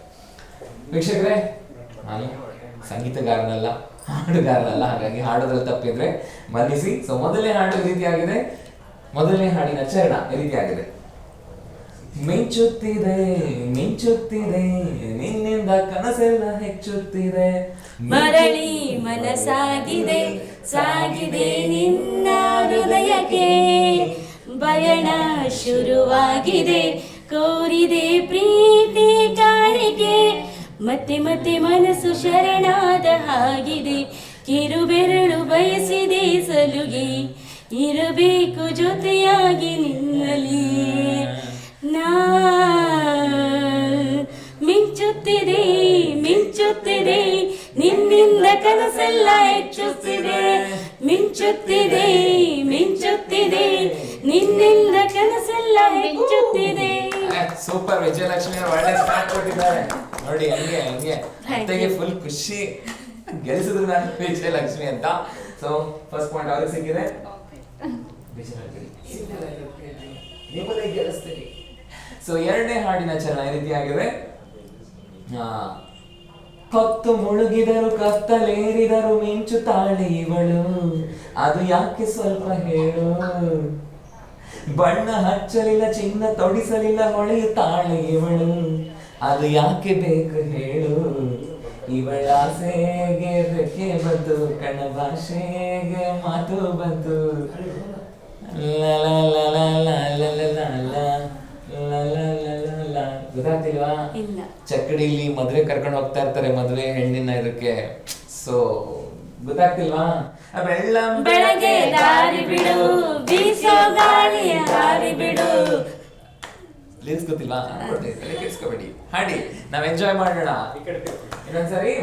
ವೀಕ್ಷಕರೇ ನಾನು ಸಂಗೀತಗಾರನಲ್ಲ. ಹಾಡುಗಾರನಲ್ಲ ಹಾಗಾಗಿ ಹಾಡೋದ್ರಲ್ಲಿ ತಪ್ಪಿದ್ರೆ ಮನ್ನಿಸಿ. ಸೊ ಮೊದಲನೇ ಹಾಡು ರೀತಿಯಾಗಿದೆ. ಮೊದಲನೇ ಹಾಡಿನ ಚರಣ ರೀತಿಯಾಗಿದೆ. ಮಿಂಚುತ್ತಿದೆ ಮಿಂಚುತ್ತಿದೆ, ನಿನ್ನಿಂದ ಕನಸೆಲ್ಲ ಹೆಚ್ಚುತ್ತಿದೆ. ಮರಳಿ ಮನಸಾಗಿದೆ, ಸಾಗಿದೆ ನಿನ್ನ ಹೃದಯಕ್ಕೆ. ಬಯಣ ಶುರುವಾಗಿದೆ, ಕೋರಿದೆ ಕಾಣಿಕೆ ಮತ್ತೆ ಮತ್ತೆ ಮನಸ್ಸು ಶರಣಾದ ಹಾಗಿದೆ. ಕಿರುಬೆರಳು ಬಯಸಿದೆ ಸಲುಗೆ. ಇರಬೇಕು ಜೊತೆಯಾಗಿ ನಿನ್ನಲಿ ನಾ ಮಿಂಚುತ್ತಿದೆ ಮಿಂಚುತ್ತಿದೆ. ನಿನ್ನಿಂದ ಕನಸೆಲ್ಲ ಹೆಚ್ಚುತ್ತಿದೆ. ಮಿಂಚುತ್ತಿದೆ ಮಿಂಚುತ್ತಿದೆ. ನಿನ್ನಿಂದ ಕನಸೆಲ್ಲ ಹೆಚ್ಚುತ್ತಿದೆ. ಸೂಪರ್ ವಿಜಯಲಕ್ಷ್ಮಿ ಅವ್ರು ಒಳ್ಳೆ (laughs) ಸ್ಟಾರ್ಟ್ ಕೊಟ್ಟಿದ್ದಾರೆ. ನೋಡಿ ಹಂಗೆ ಹಂಗೆ. ಅತ್ತೆಗೆ ಫುಲ್ ಖುಷಿ. ಗೆಲ್ಸಿದ್ರು ನಾನು (laughs) ವಿಜಯಲಕ್ಷ್ಮಿ ಅಂತ. ಸೊ ಫಸ್ಟ್ ಪಾಯಿಂಟ್ ಅವ್ರಿಗೆ ಸಿಕ್ಕಿದೆ. ವಿಜಯಲಕ್ಷ್ಮಿ. ನಿಮ್ಮದೇ ಗೆಲ್ಲಿಸ್ತೀರಿ. ಸೊ ಎರಡನೇ ಹಾಡಿನ ಚರಣ ಈ ರೀತಿಯಾಗಿದೆ ಕತ್ತು ಹೊತ್ತು ಮುಳುಗಿದರು ಕತ್ತಲೇರಿದರು ಮಿಂಚು ತಾಳಿ ಇವಳು ಅದು ಯಾಕೆ ಸ್ವಲ್ಪ ಹೇಳು. ಬಣ್ಣ ಹಚ್ಚಲಿಲ್ಲ ಚಿನ್ನ ತೊಡಿಸಲಿಲ್ಲ ಹೊಳೆಯುತ್ತಾಳೆ ಇವಳು ಅದು ಯಾಕೆ ಬೇಕು ಹೇಳು ಇವಳ ಆಸೆಗೆ ರೆಕ್ಕೆ ಬಂತು ಕಣ್ಣ ಭಾಷೆಗೆ ಮಾತು ಬಂತು ಗೊತ್ತಾಗ್ತಿಲ್ವಾ ಚಕ್ಕಡಿಲಿ ಮದ್ವೆ ಕರ್ಕೊಂಡು ಹೋಗ್ತಾ ಇರ್ತಾರೆ ಮದ್ವೆ ಹೆಣ್ಣಿನ ಇದಕ್ಕೆ ಸೊ ಗೊತ್ತಾಗ್ತಿಲ್ವಾ? ಬೆಳಗ್ಗೆ ದಾರಿ ಬಿಡು ಬೀಸೋ ಗಾಳಿಯ ದಾರಿ ಬಿಡು. ಲಿರಿಕ್ಸ್ ಗೊತ್ತಿಲ್ಲ ಕೇಳಿಸ್ಕೋಬೇಡಿ. ಹಾಡಿ ನಾವ್ ಎಂಜಾಯ್ ಮಾಡೋಣ. ಇನ್ನೊಂದ್ಸರಿ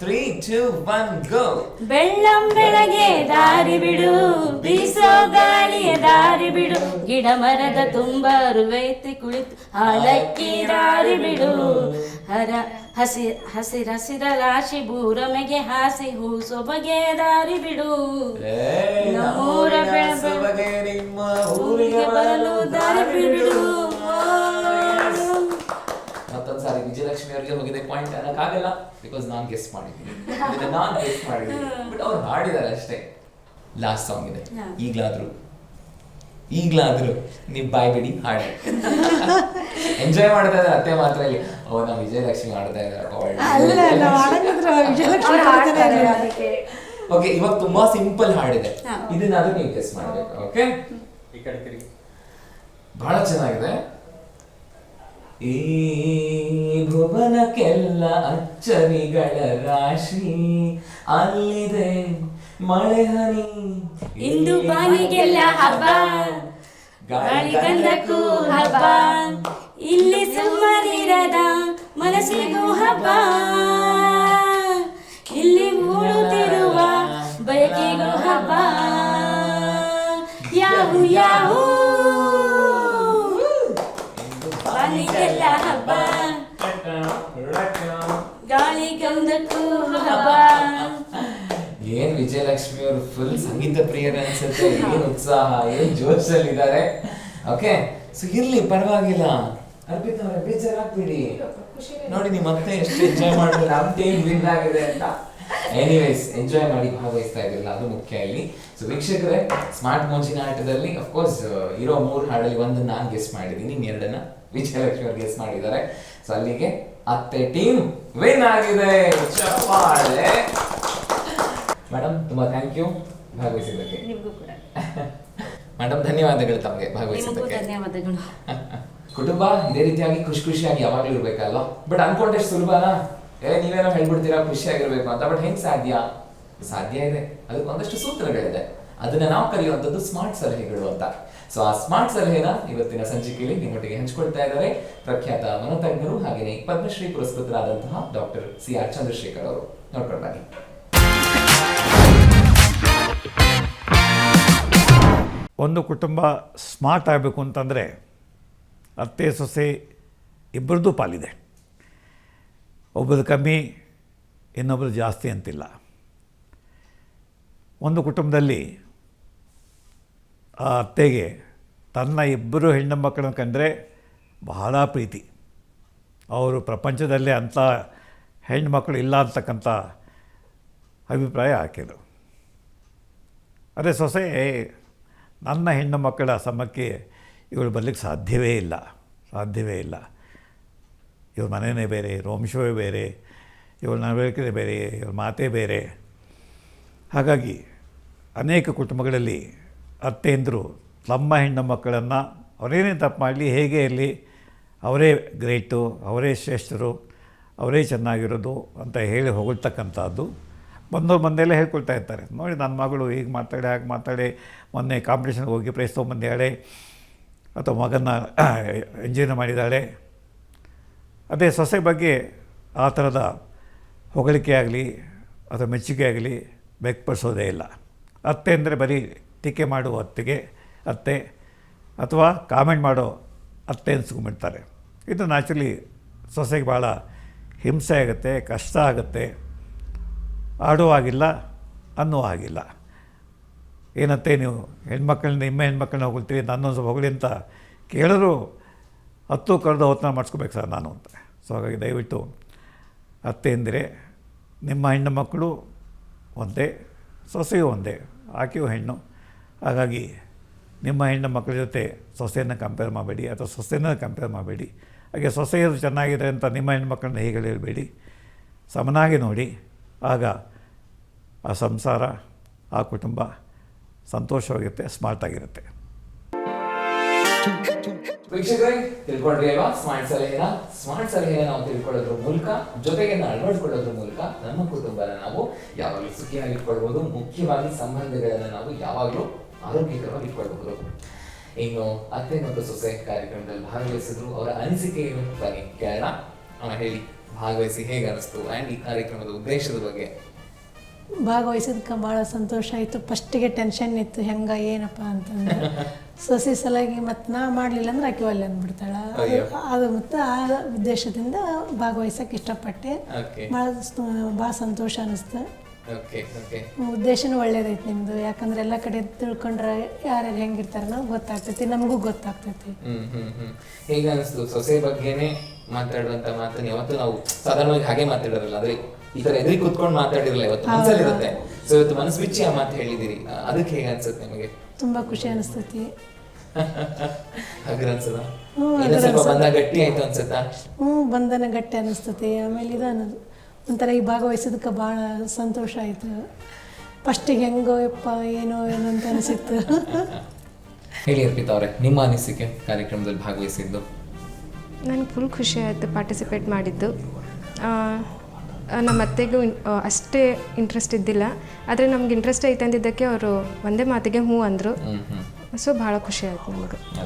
ತ್ರೀ ಟೂ ಒನ್ ಗೋ ಬೆಳ್ಳಂ ಬೆಳಗ್ಗೆ ದಾರಿ ಬಿಡು ಬೀಸೋ ಗಾಳಿಯ ದಾರಿ ಬಿಡು. ಗಿಡ ಮರದ ತುಂಬ ರುವೈತಿ ಕುಳಿತು ಹಾಲಕ್ಕಿ ದಾರಿ ಬಿಡು. ಹರ ಹಸಿ ಹಸಿರಸಿರ ರಾಶಿ ಭೂರಮೆಗೆ ಹಾಸಿ ಹೂ ಸೊಬಗೆ ದಾರಿ ಬಿಡು. ನಮ್ಮೂರ ಬೆಳ ನಿಮ್ಮ ಊರಿಗೆ ಬರಲು ದಾರಿ ಬಿಡು. ವಿಜಯಲಕ್ಷ್ಮಿ ಅವರಿಗೆ ಹೋಗಿದೆ ಪಾಯಿಂಟ್ ಅನ್ನಕ್ಕಾಗಲ್ಲ ಬಿಕಾಸ್ ನಾನ್ ಗೆಸ್ ಮಾಡಿದ್ದೀನಿ. ನಾನ್ ಗೆಸ್ ಮಾಡಿದ್ದೀನಿ. ಬಟ್ ಅವ್ರು ಹಾಡಿದ್ದಾರೆ ಅಷ್ಟೇ. ಲಾಸ್ಟ್ ಸಾಂಗ್ ಇದೆ. ಈಗಲಾದ್ರೂ. ಈಗಲಾದ್ರೂ. ನೀವು ಬಾಯ್ ಬಿಡಿ ಹಾಡಿ. ಎಂಜಾಯ್ ಮಾಡ್ತಾ ಇದ್ದಾರೆ ಅತ್ತೆ ಮಾತ್ರ ಇಲ್ಲಿ. ಓ ನಾವು ವಿಜಯಲಕ್ಷ್ಮಿ ಆಡ್ತಾ ಅಲ್ಲ ಇದ್ದಾರೆ ಓಕೆ ಇವಾಗ ತುಂಬಾ ಸಿಂಪಲ್ ಹಾಡಿದೆ. ಇದನ್ನಾದ್ರೂ ನೀವು ಗೆಸ್ ಮಾಡ್ಬೇಕು ಓಕೆ ಬಹಳ ಚೆನ್ನಾಗಿದೆ. ಈ ಭುವನಕ್ಕೆಲ್ಲ ಅಚ್ಚರಿಗಳ ರಾಶಿ. ಅಲ್ಲಿದೆ ಮಳೆ ಹನಿ. ಇಂದು ಬಾನಿಗೆಲ್ಲ ಹಬ್ಬ. ಗಾಳಿ ಗಂಧಕ್ಕೂ ಹಬ್ಬ. ಇಲ್ಲಿ ಸುಮ್ಮನಿರದ ಮನಸ್ಸಿಗೂ ಹಬ್ಬ. ಇಲ್ಲಿ ಮೂಡುತ್ತಿರುವ ಬಯಕೆಗೂ ಹಬ್ಬ. ಯಾವು ಯಾವು ಬಾನಿಗೆಲ್ಲ ಹಬ್ಬ (laughs) ಹಬ್ಬ. ಏನ್ ವಿಜಯಲಕ್ಷ್ಮಿ ಅವರು ಫುಲ್ ಸಂಗೀತ ಪ್ರಿಯರ ಅನ್ಸುತ್ತೆ ಏನ್ ಉತ್ಸಾಹ ಏನ್ ಜೋಶಲ್ಲಿ ಇದ್ದಾರೆ ಓಕೆ ಸೊ ಇರ್ಲಿ ಪರವಾಗಿಲ್ಲ. ಅರ್ಪಿತಾ ಅವರೇ ಬೇಜಾರಾಗ್ಬೇಡಿ. ನೋಡಿ ನಿಮ್ಮ ಮತ್ತೆ ಎಷ್ಟು ಎಂಜಾಯ್ ಮಾಡಿದ್ರೆ ನಮ್ ಟೀಮ್ ವಿನ್ ಆಗಿದೆ ಅಂತ. ಎನಿವೇಸ್ ಎಂಜಾಯ್ ಮಾಡಿ ಭಾಗವಹಿಸ್ತಾ ಇದ್ರಲ್ಲ ಅದು ಮುಖ್ಯ ಇಲ್ಲಿ. ಸೊ ವೀಕ್ಷಕರೇ ಸ್ಮಾರ್ಟ್ ಮೋಜಿನ ಆಟದಲ್ಲಿ ಅಫ್ಕೋರ್ಸ್ ಇರೋ ಮೂರು ಹಾಡಲ್ಲಿ ಒಂದು ನಾನು ಗೆಸ್ ಮಾಡಿದ್ದೀನಿ ಇನ್ನೆರಡನ್ನ ವಿಜಯಲಕ್ಷ್ಮಿ ಅವ್ರು ಗೆಸ್ ಮಾಡಿದ್ದಾರೆ. ಸೊ ಅಲ್ಲಿಗೆ ಅತ್ತೆ ಟೀಮ್ ವಿನ್ ಆಗಿದೆ. ಚಪ್ಪಾಳೆ. ಮೇಡಮ್ ತುಂಬಾ ಥ್ಯಾಂಕ್ ಯು ಭಾಗವಹಿಸಿದ್ದಕ್ಕೆ. ಮೇಡಮ್ ಧನ್ಯವಾದಗಳು ತಮಗೆ ಭಾಗವಹಿಸಿದ್ದಕ್ಕೆ. ಧನ್ಯವಾದಗಳು. ಕುಟುಂಬ ಇದೇ ರೀತಿಯಾಗಿ ಖುಷಿ ಖುಷಿಯಾಗಿ ಯಾವಾಗಲೂ ಇರ್ಬೇಕಲ್ವಾ? ಬಟ್ ಅನ್ಕೊಂಡಷ್ಟು ಸುಲಭನ? ಏ ನೀವೇನೋ ಹೇಳ್ಬಿಡ್ತೀರಾ ಖುಷಿಯಾಗಿರ್ಬೇಕು ಅಂತ. ಬಟ್ ಹೆಂಗ್ ಸಾಧ್ಯ? ಸಾಧ್ಯ ಇದೆ. ಅದಕ್ಕೆ ಒಂದಷ್ಟು ಸೂತ್ರಗಳಿದೆ. ಅದನ್ನ ನಾವು ಕಲಿಯುವಂಥದ್ದು ಸ್ಮಾರ್ಟ್ ಸಲಹೆಗಳು ಅಂತ. ಸೊ ಆ ಸ್ಮಾರ್ಟ್ ಸಲಹೆನ ಇವತ್ತಿನ ಸಂಚಿಕೆಯಲ್ಲಿ ನಿಮ್ಮೊಟ್ಟಿಗೆ ಹಂಚಿಕೊಳ್ತಾ ಇದ್ದಾರೆ. ಪ್ರಖ್ಯಾತ ಮನೋತಜ್ಞರು ಹಾಗೆಯೇ ಪದ್ಮಶ್ರೀ ಪುರಸ್ಕೃತರಾದಂತಹ ಡಾಕ್ಟರ್ ಸಿ ಆರ್ ಚಂದ್ರಶೇಖರ್ ಅವರು. ನೋಡ್ಕೊಂಡು ಬನ್ನಿ. ಒಂದು ಕುಟುಂಬ ಸ್ಮಾರ್ಟ್ ಆಗಬೇಕು ಅಂತಂದರೆ ಅತ್ತೆ, ಸೊಸೆ ಇಬ್ಬರದ್ದು ಪಾಲಿದೆ. ಒಬ್ಬರು ಕಮ್ಮಿ ಇನ್ನೊಬ್ಬರು ಜಾಸ್ತಿ ಅಂತಿಲ್ಲ. ಒಂದು ಕುಟುಂಬದಲ್ಲಿ ಆ ಅತ್ತೆಗೆ, ತನ್ನ ಇಬ್ಬರು ಹೆಣ್ಣು ಮಕ್ಕಳನ್ನು ಕಂಡರೆ ಬಹಳ ಪ್ರೀತಿ. ಅವರು ಪ್ರಪಂಚದಲ್ಲೇ ಅಂಥ ಹೆಣ್ಮಕ್ಳು ಇಲ್ಲ ಅಂತಕ್ಕಂಥ ಅಭಿಪ್ರಾಯ ಹಾಕಿದರು. ಅದೇ ಸೊಸೆ, ನನ್ನ ಹೆಣ್ಣು ಮಕ್ಕಳ ಸಮಕ್ಕೆ ಇವಳು ಬರಲಿಕ್ಕೆ ಸಾಧ್ಯವೇ ಇಲ್ಲ ಸಾಧ್ಯವೇ ಇಲ್ಲ. ಇವ್ರ ಮನೆಯೇ ಬೇರೆ, ಇವ್ರ ವಂಶವೇ ಬೇರೆ ಇವಳ ನಡವಳಿಕೆ ಬೇರೆ, ಇವ್ರ ಮಾತೇ ಬೇರೆ. ಹಾಗಾಗಿ ಅನೇಕ ಕುಟುಂಬಗಳಲ್ಲಿ ಅತ್ತೆಂದರು. ತಮ್ಮ ಹೆಣ್ಣು ಮಕ್ಕಳನ್ನು ಅವರೇನೇ ತಪ್ಪು ಮಾಡಲಿ, ಹೇಗೆ ಇರಲಿ, ಅವರೇ ಗ್ರೇಟು, ಅವರೇ ಶ್ರೇಷ್ಠರು, ಅವರೇ ಚೆನ್ನಾಗಿರೋದು ಅಂತ ಹೇಳಿ ಹೊಗಳ್ತಕ್ಕಂಥದ್ದು. ಬಂದವ್ರು ಬಂದೆಲ್ಲ ಹೇಳ್ಕೊಳ್ತಾ ಇರ್ತಾರೆ. ನೋಡಿ, ನನ್ನ ಮಗಳು ಹೀಗೆ ಮಾತಾಡಿ, ಹಾಗೆ ಮಾತಾಡಿ, ಮೊನ್ನೆ ಕಾಂಪಿಟೇಷನ್ಗೆ ಹೋಗಿ ಪ್ರೈಸ್ ತೊಗೊಂಬಂದಿದ್ದಾಳೆ, ಅಥವಾ ಮಗನ ಎಂಜಿನ (coughs) ಮಾಡಿದ್ದಾಳೆ. ಅದೇ ಸೊಸೆ ಬಗ್ಗೆ ಆ ಥರದ ಹೊಗಳಿಕೆ ಆಗಲಿ, ಅಥವಾ ಮೆಚ್ಚುಗೆ ಆಗಲಿ ವ್ಯಕ್ತಪಡಿಸೋದೇ ಇಲ್ಲ. ಅತ್ತೆ ಅಂದರೆ ಬರೀ ಟೀಕೆ ಮಾಡುವ ಅತ್ತೆಗೆ ಅತ್ತೆ ಅಥವಾ ಕಾಮೆಂಟ್ ಮಾಡೋ ಅತ್ತೆ ಅನ್ಸ್ಕೊಂಡ್ಬಿಡ್ತಾರೆ. ಇದು ನ್ಯಾಚುರಲಿ ಸೊಸೆಗೆ ಭಾಳ ಹಿಂಸೆ ಆಗುತ್ತೆ, ಕಷ್ಟ ಆಗುತ್ತೆ. ಆಡೋ ಆಗಿಲ್ಲ ಅನ್ನೋ ಆಗಿಲ್ಲ ಏನತ್ತೆ ನೀವು ಹೆಣ್ಮಕ್ಳನ್ನ, ನಿಮ್ಮ ಹೆಣ್ಮಕ್ಳನ್ನ ಹೊಗಳ್ತೀವಿ ನನ್ನೊಂದು ಹೊಗಳಿ ಅಂತ ಕೇಳಿದ್ರು ಹತ್ತು ಕರೆದು ಹೊತ್ತನ ಮಾಡಿಸ್ಕೋಬೇಕು ಸರ್ ನಾನು ಅಂತ. ಸೊ ಹಾಗಾಗಿ ದಯವಿಟ್ಟು ಅತ್ತೆ ಎಂದರೆ, ನಿಮ್ಮ ಹೆಣ್ಣು ಮಕ್ಕಳು ಒಂದೇ, ಸೊಸೆಯೂ ಒಂದೇ, ಆಕೆಯೂ ಹೆಣ್ಣು. ಹಾಗಾಗಿ ನಿಮ್ಮ ಹೆಣ್ಣು ಮಕ್ಕಳ ಜೊತೆ ಸೊಸೆಯನ್ನು ಕಂಪೇರ್ ಮಾಡಬೇಡಿ ಅಥವಾ ಸೊಸೆಯನ್ನು ಕಂಪೇರ್ ಮಾಡಬೇಡಿ. ಹಾಗೆ ಸೊಸೆಯರು ಚೆನ್ನಾಗಿದೆ ಅಂತ ನಿಮ್ಮ ಹೆಣ್ಮಕ್ಳನ್ನ ಹೇಗೆ ಹೇಳಬೇಡಿ? ಸಮನಾಗಿ ನೋಡಿ. ಆಗ ಆ ಸಂಸಾರ, ಆ ಕುಟುಂಬ ಸಂತೋಷವಾಗಿರುತ್ತೆ ಸ್ಮಾರ್ಟಾಗಿರುತ್ತೆ ವೀಕ್ಷಕರೇ ತಿಳ್ಕೊಂಡ್ರಿ ಅಲ್ವಾ? ಸ್ಮಾರ್ಟ್ ಸಲಹೆನ? ಸ್ಮಾರ್ಟ್ ಸಲಹೆನ ನಾವು ತಿಳ್ಕೊಳ್ಳೋದ್ರ ಮೂಲಕ ಜೊತೆಗೆ ಅಳವಡಿಸ್ಕೊಳ್ಳೋದ್ರ ಮೂಲಕ ನಮ್ಮ ಕುಟುಂಬನ ನಾವು ಯಾವಾಗಲೂ ಸುಖಿಯಾಗಿ ಇಟ್ಕೊಳ್ಬಹುದು ಮುಖ್ಯವಾಗಿ ಸಂಬಂಧಗಳನ್ನ ನಾವು ಯಾವಾಗಲೂ ಆರೋಗ್ಯಕರವಾಗಿ ಇಟ್ಕೊಳ್ಬಹುದು. ಇನ್ನು ಅತ್ತೆ ಮತ್ತು ಸೊಸೆ ಕಾರ್ಯಕ್ರಮದಲ್ಲಿ ಭಾಗವಹಿಸಿದ್ರು. ಅವರ ಅನಿಸಿಕೆ ಏನು ಬನ್ನಿ ಕೇಳೋಣ. ಹೇಳಿ ಭಾಗವಹಿಸಿ ಹೇಗೆ ಅನಿಸ್ತು ಆ್ಯಂಡ್ ಈ ಕಾರ್ಯಕ್ರಮದ ಉದ್ದೇಶದ ಬಗ್ಗೆ. ಭಾಗವಹಿಸಿದ್ಕೆ ಭಾಳ ಸಂತೋಷ ಆಯಿತು. ಫಸ್ಟಿಗೆ ಟೆನ್ಷನ್ ಇತ್ತು ಹೆಂಗ ಏನಪ್ಪ ಅಂತಂದ್ರೆ (laughs) ಸೊಸೆ ಸಲಾಗಿ ಮತ್ತು ನಾ ಮಾಡಲಿಲ್ಲ ಅಂದ್ರೆ ಆಕೆ ಒಲ್ಲೆ ಅಂದ್ಬಿಡ್ತಾಳೆ. ಅದು- ಮತ್ತು ಆ ಉದ್ದೇಶದಿಂದ ಭಾಗವಹಿಸಕ್ಕೆ ಇಷ್ಟಪಟ್ಟೆ. ಭಾಳ ಭಾಳ ಸಂತೋಷ ಅನ್ನಿಸ್ತು. ಉದ್ದೇಶನೂ ಒಳ್ಳೇದೈತಿ ನಿಮ್ದು. ಯಾಕಂದ್ರೆ ಎಲ್ಲ ಕಡೆ ತಿಳ್ಕೊಂಡ್ರೆ ಯಾರ್ಯಾರು ಹೆಂಗಿರ್ತಾರೆ ನಾವು ಗೊತ್ತಾಗ್ತೈತಿ ನಮಗೂ ಗೊತ್ತಾಗ್ತೈತಿ. ಹ್ಮ್ ಹ್ಮ್ ಹ್ಮ್. ಹೇಗೆ ಅನಿಸ್ತು ಸೊಸೆ ಬಗ್ಗೆನೆ ಮಾತಾಡುವಂತ ಮಾತು ಯಾವತ್ತು ನಾವು ಸಾಧಾರಣವಾಗಿ ಹಾಗೆ ಮಾತಾಡಿರಲ್ಲ ಅಂದ್ರೆ ಈ ತರ ಎದುರಿ ಕುತ್ಕೊಂಡು ಮಾತಾಡಿರಲ್ಲ ಇವತ್ತು ಮನಸ್ಸಲ್ಲಿ ಇರುತ್ತೆ ಸೊ ಇವತ್ತು ಮನಸ್ಸು ಬಿಚ್ಚಿ ಆ ಮಾತು ಹೇಳಿದಿರಿ ಅದಕ್ಕೆ ಹೇಗೆ ಅನ್ಸುತ್ತೆ ನಿಮಗೆ? ತುಂಬಾ ಖುಷಿ ಅನಿಸ್ತೈತಿ. (laughs) ಹಗರ್ ಅನ್ಸದ ಹ್ಮ್, ಸ್ವಲ್ಪ ಅನ್ಸುತ್ತೆ. ಗಟ್ಟಿ ಆಯ್ತು ಅನ್ಸುತ್ತಾ? ಹ್ಞೂ ಬಂಧನ ಗಟ್ಟಿ ಅನಿಸ್ತತಿ. ಆಮೇಲೆ ಇದು ಅನ್ನೋದು. ಒಂಥರ ಈ ಭಾಗವಹಿಸಿದಕ್ಕೆ ಭಾಳ ಸಂತೋಷ ಆಯಿತು. ಫಸ್ಟಿಗೆ ಹೆಂಗೋ ಯಪ್ಪ ಏನೋ ಏನೋ ಅಂತ ಅನಿಸಿತ್ತು. ಹೇಳಿ ಅರ್ಪಿತಾ ಅವರೇ ನಿಮ್ಮ ಅನಿಸಿಕೆ ಕಾರ್ಯಕ್ರಮದಲ್ಲಿ ಭಾಗವಹಿಸಿದ್ದು? ನನಗೆ ಫುಲ್ ಖುಷಿ ಆಯಿತು ಪಾರ್ಟಿಸಿಪೇಟ್ ಮಾಡಿದ್ದು. ನಮ್ಮ ಅತ್ತೆಗೂ ಇನ್- ಅಷ್ಟೇ ಇಂಟ್ರೆಸ್ಟ್ ಇದ್ದಿಲ್ಲ. ಆದರೆ ನಮ್ಗೆ ಇಂಟ್ರೆಸ್ಟ್ ಐತೆ ಅಂದಿದ್ದಕ್ಕೆ ಅವರು ಒಂದೇ ಮಾತಿಗೆ ಹ್ಞೂ ಅಂದರು. ಸೊ ಭಾಳ ಖುಷಿ ಆಯ್ತು ನಮಗೆ.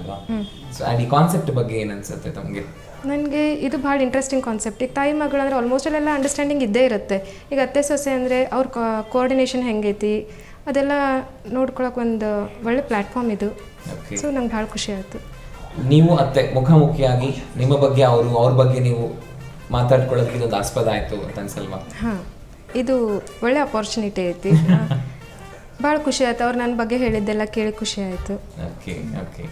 ಸೊ ಈ ಕಾನ್ಸೆಪ್ಟ್ ಬಗ್ಗೆ ಏನು ಅನ್ಸುತ್ತೆ ತಮಗೆ? ನನಗೆ ಇದು ಭಾಳ ಇಂಟ್ರೆಸ್ಟಿಂಗ್ ಕಾನ್ಸೆಪ್ಟ್ ಈಗ ತಾಯಿ ಮಗಳು ಅಂದರೆ ಆಲ್ಮೋಸ್ಟ್ ಅಲ್ಲೆಲ್ಲ ಅಂಡರ್ಸ್ಟ್ಯಾಂಡಿಂಗ್ ಇದ್ದೇ ಇರುತ್ತೆ. ಈಗ ಅತ್ತೆ ಸೊಸೆ ಅಂದರೆ ಅವ್ರ ಕೋಆರ್ಡಿನೇಷನ್ ಹೆಂಗೈತಿ? ಅದೆಲ್ಲ ನೋಡ್ಕೊಳಕ್ಕೆ ಒಂದು ಒಳ್ಳೆ ಪ್ಲ್ಯಾಟ್ಫಾರ್ಮ್ ಇದು. ಸೊ ನಂಗೆ ಭಾಳ ಖುಷಿ ಆಯಿತು. ನೀವು ಅತ್ತೆ ಮುಖಾಮುಖಿಯಾಗಿ ನಿಮ್ಮ ಬಗ್ಗೆ ಅವರು ಅವ್ರ ಬಗ್ಗೆ ನೀವು ಮಾತಾಡ್ಕೊಳ್ಳೋದಕ್ಕೆ ಇದೊಂದು ಆಸ್ಪದ ಆಯಿತು ಅಂತ ಅನ್ಸಲ್ವಾ? ಹಾಂ ಇದು ಒಳ್ಳೆ ಅಪಾರ್ಚುನಿಟಿ ಐತಿ. (laughs) ಭಾಳ ಖುಷಿ ಆಯ್ತು. ಅವ್ರು ನನ್ನ ಬಗ್ಗೆ ಹೇಳಿದ್ದೆಲ್ಲ ಕೇಳಿ ಖುಷಿ ಆಯಿತು. ಓಕೆ ಓಕೆ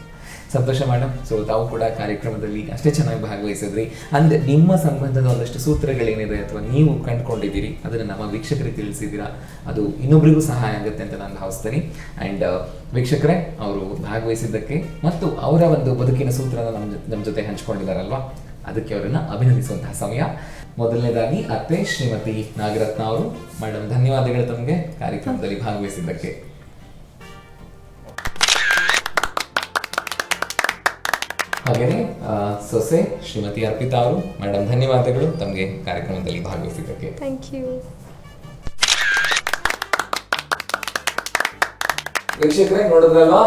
ಸಂತೋಷ ಮೇಡಮ್. ಸೊ ತಾವು ಕೂಡ ಕಾರ್ಯಕ್ರಮದಲ್ಲಿ ಅಷ್ಟೇ ಚೆನ್ನಾಗಿ ಭಾಗವಹಿಸಿದ್ರಿ. ಅಂದ್ರೆ ನಿಮ್ಮ ಸಂಬಂಧದ ಒಂದಷ್ಟು ಸೂತ್ರಗಳೇನಿದೆ ಅಥವಾ ನೀವು ಕಂಡುಕೊಂಡಿದ್ದೀರಿ, ಅದನ್ನು ನಮ್ಮ ವೀಕ್ಷಕರಿಗೆ ತಿಳಿಸಿದ್ದೀರಾ, ಅದು ಇನ್ನೊಬ್ರಿಗೂ ಸಹಾಯ ಆಗುತ್ತೆ ಅಂತ ನಾನು ಭಾವಿಸ್ತೀನಿ. ಅಂಡ್ ವೀಕ್ಷಕರೇ, ಅವರು ಭಾಗವಹಿಸಿದ್ದಕ್ಕೆ ಮತ್ತು ಅವರ ಒಂದು ಬದುಕಿನ ಸೂತ್ರನ ನಮ್ಮ ನಮ್ಮ ಜೊತೆ ಹಂಚ್ಕೊಂಡಿದ್ದಾರಲ್ವಾ? ಅದಕ್ಕೆ ಅವರನ್ನು ಅಭಿನಂದಿಸುವಂತಹ ಸಮಯ. ಮೊದಲನೇದಾಗಿ, ಅತ್ತೆ ಶ್ರೀಮತಿ ನಾಗರತ್ನ ಅವರು. ಮೇಡಮ್, ಧನ್ಯವಾದಗಳು ತಮಗೆ ಕಾರ್ಯಕ್ರಮದಲ್ಲಿ ಭಾಗವಹಿಸಿದ್ದಕ್ಕೆ. ಹಾಗೆಯೇ ಸೊಸೆ ಶ್ರೀಮತಿ ಅರ್ಪಿತಾ ಅವರು ಮೇಡಮ್ ಧನ್ಯವಾದಗಳು. ತಮಗೆ ಕಾರ್ಯಕ್ರಮದಲ್ಲಿ ಭಾಗವಹಿಸಿದ್ದಕ್ಕೆ. ಥ್ಯಾಂಕ್ ಯು ವೀಕ್ಷಕರೇ ನೋಡಿದ್ರಲ್ವಾ?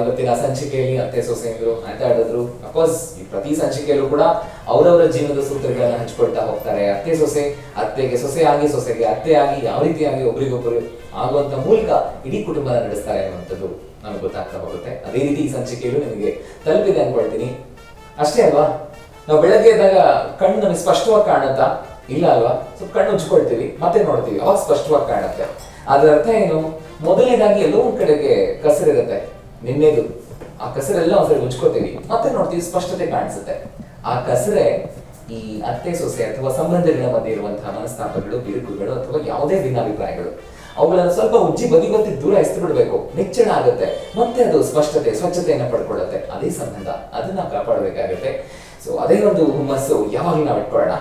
ಇವತ್ತಿನ ಸಂಚಿಕೆಯಲ್ಲಿ ಅತ್ತೆ ಸೊಸೆಯಂದ್ರು ಮಾತಾಡಿದ್ರು. ಅಫ್ಕೋರ್ಸ್ ಈ ಪ್ರತಿ ಸಂಚಿಕೆಯಲ್ಲೂ ಕೂಡ ಅವರವರ ಜೀವನದ ಸೂತ್ರಗಳನ್ನ ಹಂಚಿಕೊಳ್ತಾ ಹೋಗ್ತಾರೆ. ಅತ್ತೆ ಸೊಸೆ ಅತ್ತೆಗೆ ಸೊಸೆ ಆಗಿ ಸೊಸೆಗೆ ಅತ್ತೆ ಆಗಿ ಯಾವ ರೀತಿಯಾಗಿ ಒಬ್ರಿಗೊಬ್ಬರು ಆಗುವಂತ ಮೂಲಕ ಇಡೀ ಕುಟುಂಬನ ನಡೆಸ್ತಾರೆ ಅನ್ನುವಂಥದ್ದು. ನಮಗೆ ಗೊತ್ತಾಗ್ತಾ ಹೋಗುತ್ತೆ. ಅದೇ ರೀತಿ ಈ ಸಂಚಿಕೆಯಲ್ಲೂ ನಿಮಗೆ ತಲುಪಿದೆ ಅನ್ಕೊಳ್ತೀನಿ ಅಷ್ಟೇ ಅಲ್ವಾ? ನಾವು ಬೆಳಗ್ಗೆ ಎದ್ದಾಗ ಕಣ್ಣು ನಮಗೆ ಸ್ಪಷ್ಟವಾಗಿ ಕಾಣುತ್ತಾ? ಇಲ್ಲ ಅಲ್ವಾ? ಸ್ವಲ್ಪ ಕಣ್ಣು ಉಜ್ಕೊಳ್ತೀವಿ ಮತ್ತೆ ನೋಡ್ತೀವಿ. ಅವಾಗ ಸ್ಪಷ್ಟವಾಗಿ ಕಾಣುತ್ತೆ. ಅದರ ಅರ್ಥ ಏನು? ಮೊದಲನೇದಾಗಿ ಎಲ್ಲೋ ಒಂದ್ ಕಡೆಗೆ ಕಸರಿರುತ್ತೆ. ನಿನ್ನೆದು. ಆ ಕಸರೆಲ್ಲ ಒಂದ್ಸರಿ ಉಜ್ಕೋತೀವಿ ಮತ್ತೆ ನೋಡ್ತೀವಿ ಸ್ಪಷ್ಟತೆ ಕಾಣಿಸುತ್ತೆ. ಆ ಕಸರೆ ಈ ಅತ್ತೆ ಸೊಸೆ ಅಥವಾ ಸಂಬಂಧಗಳ ಮಧ್ಯೆ ಇರುವಂತಹ ಮನಸ್ತಾಪಗಳು ಬಿರುಕುಗಳು ಅಥವಾ ಯಾವುದೇ ಭಿನ್ನಾಭಿಪ್ರಾಯಗಳು. ಅವುಗಳನ್ನು ಸ್ವಲ್ಪ ಉಜ್ಜಿ ಬದಿಗೊತ್ತಿ ದೂರ ಬಿಡಬೇಕು ನಿಚ್ಚಳ ಆಗುತ್ತೆ. ಮತ್ತೆ ಅದು ಸ್ಪಷ್ಟತೆ, ಸ್ವಚ್ಛತೆಯನ್ನು ಪಡ್ಕೊಳ್ಳುತ್ತೆ. ಅದೇ ಸಂಬಂಧ. ಅದನ್ನ ಕಾಪಾಡಬೇಕಾಗುತ್ತೆ. ಸೊ ಅದೇ ಒಂದು ಹುಮ್ಮಸ್ಸು ಯಾವಾಗಲೂ ನಾವು ಇಟ್ಕೊಳ್ಳೋಣ.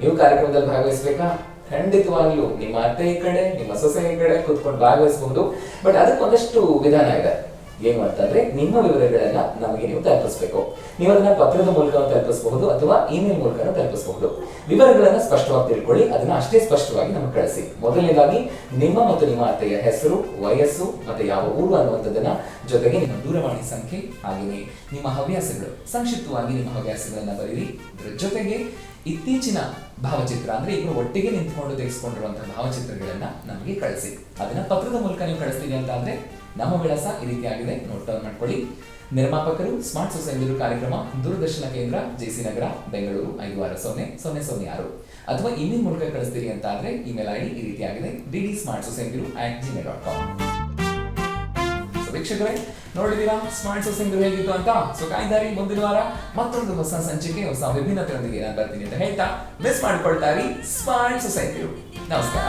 ನೀವು ಕಾರ್ಯಕ್ರಮದಲ್ಲಿ ಭಾಗವಹಿಸ್ಬೇಕಾ? ಖಂಡಿತವಾಗ್ಲೂ. ನಿಮ್ಮ ಅತ್ತೆ ಈ ಕಡೆ, ನಿಮ್ಮ ಸೊಸೆ ಈ ಕಡೆ ಕೂತ್ಕೊಂಡು ಭಾಗವಹಿಸಬಹುದು. ಬಟ್ ಅದಕ್ಕೊಂದಷ್ಟು ವಿಧಾನ ಇದೆ. ಏನು ಅಂತಂದ್ರೆ ನಿಮ್ಮ ವಿವರಗಳನ್ನ ನಮಗೆ ನೀವು ತಲುಪಿಸಬೇಕು. ನೀವು ಅದನ್ನ ಪತ್ರದ ಮೂಲಕ ತಲುಪಿಸಬಹುದು ಅಥವಾ ಇಮೇಲ್ ಮೂಲಕ ತಲುಪಿಸಬಹುದು. ವಿವರಗಳನ್ನ ಸ್ಪಷ್ಟವಾಗಿ ತಿಳ್ಕೊಳ್ಳಿ, ಅದನ್ನ ಅಷ್ಟೇ ಸ್ಪಷ್ಟವಾಗಿ ನಮಗೆ ಕಳಿಸಿ. ಮೊದಲನೇದಾಗಿ, ನಿಮ್ಮ ಮತ್ತು ನಿಮ್ಮ ಅತ್ತೆಯ ಹೆಸರು, ವಯಸ್ಸು ಮತ್ತೆ ಯಾವ ಊರು ಅನ್ನುವಂಥದ್ದನ್ನ ಜೊತೆಗೆ ನಿಮ್ಮ ದೂರವಾಣಿ ಸಂಖ್ಯೆ ಹಾಗೆಯೇ ನಿಮ್ಮ ಹವ್ಯಾಸಗಳು. ಸಂಕ್ಷಿಪ್ತವಾಗಿ ನಿಮ್ಮ ಹವ್ಯಾಸಗಳನ್ನ ಬರೀರಿ. ಇದರ ಜೊತೆಗೆ ಇತ್ತೀಚಿನ ಭಾವಚಿತ್ರ ಅಂದ್ರೆ ಇವರು ಒಟ್ಟಿಗೆ ನಿಂತ್ಕೊಂಡು ತೆಗೆಸ್ಕೊಂಡಿರುವಂತಹ ಭಾವಚಿತ್ರಗಳನ್ನ ನಮಗೆ ಕಳಿಸಿ. ಅದನ್ನ ಪತ್ರದ ಮೂಲಕ ನೀವು ಕಳಿಸ್ತೀವಿ ಅಂತ ಅಂದ್ರೆ ನಮ್ಮ ವಿಳಾಸ ಈ ರೀತಿಯಾಗಿದೆ. ನೋಟ್ ಡೌನ್ ಮಾಡ್ಕೊಳ್ಳಿ. ನಿರ್ಮಾಪಕರು ಸ್ಮಾರ್ಟ್ ಸೊಸೈಟಿ ಕಾರ್ಯಕ್ರಮ, ದೂರದರ್ಶನ ಕೇಂದ್ರ ಜೆಸಿ ನಗರ, ಬೆಂಗಳೂರು ಐದು ಆರು ಸೊನ್ನೆ ಸೊನ್ನೆ ಸೊನ್ನೆ ಆರು. ಅಥವಾ ಇಮೇಲ್ ಮೂಲಕ ಕಳಿಸ್ತೀರಿ ಅಂತ ಆದ್ರೆ ಇಮೇಲ್ ಐಡಿ ಈ ರೀತಿಯಾಗಿದೆ. D D smart society at Gmail dot com ವೀಕ್ಷಕರೇ ನೋಡಿದೀರಾ ಸ್ಮಾರ್ಟ್ ಸೊಸೈಟಿ ಹೇಗಿತ್ತು ಅಂತ? ಸೊ ಕಾಯ್ದಾರಿ ಮುಂದಿನ ವಾರ ಮತ್ತೊಂದು ಹೊಸ ಸಂಚಿಕೆ, ಹೊಸ ವಿಭಿನ್ನತೆಯೊಂದಿಗೆ ನಾನು ಬರ್ತೀನಿ ಅಂತ ಹೇಳ್ತಾ ಮಿಸ್ ಮಾಡ್ಕೊಳ್ತಾ ಸ್ಮಾರ್ಟ್ ಸೊಸೈಟಿ ನಮಸ್ಕಾರ.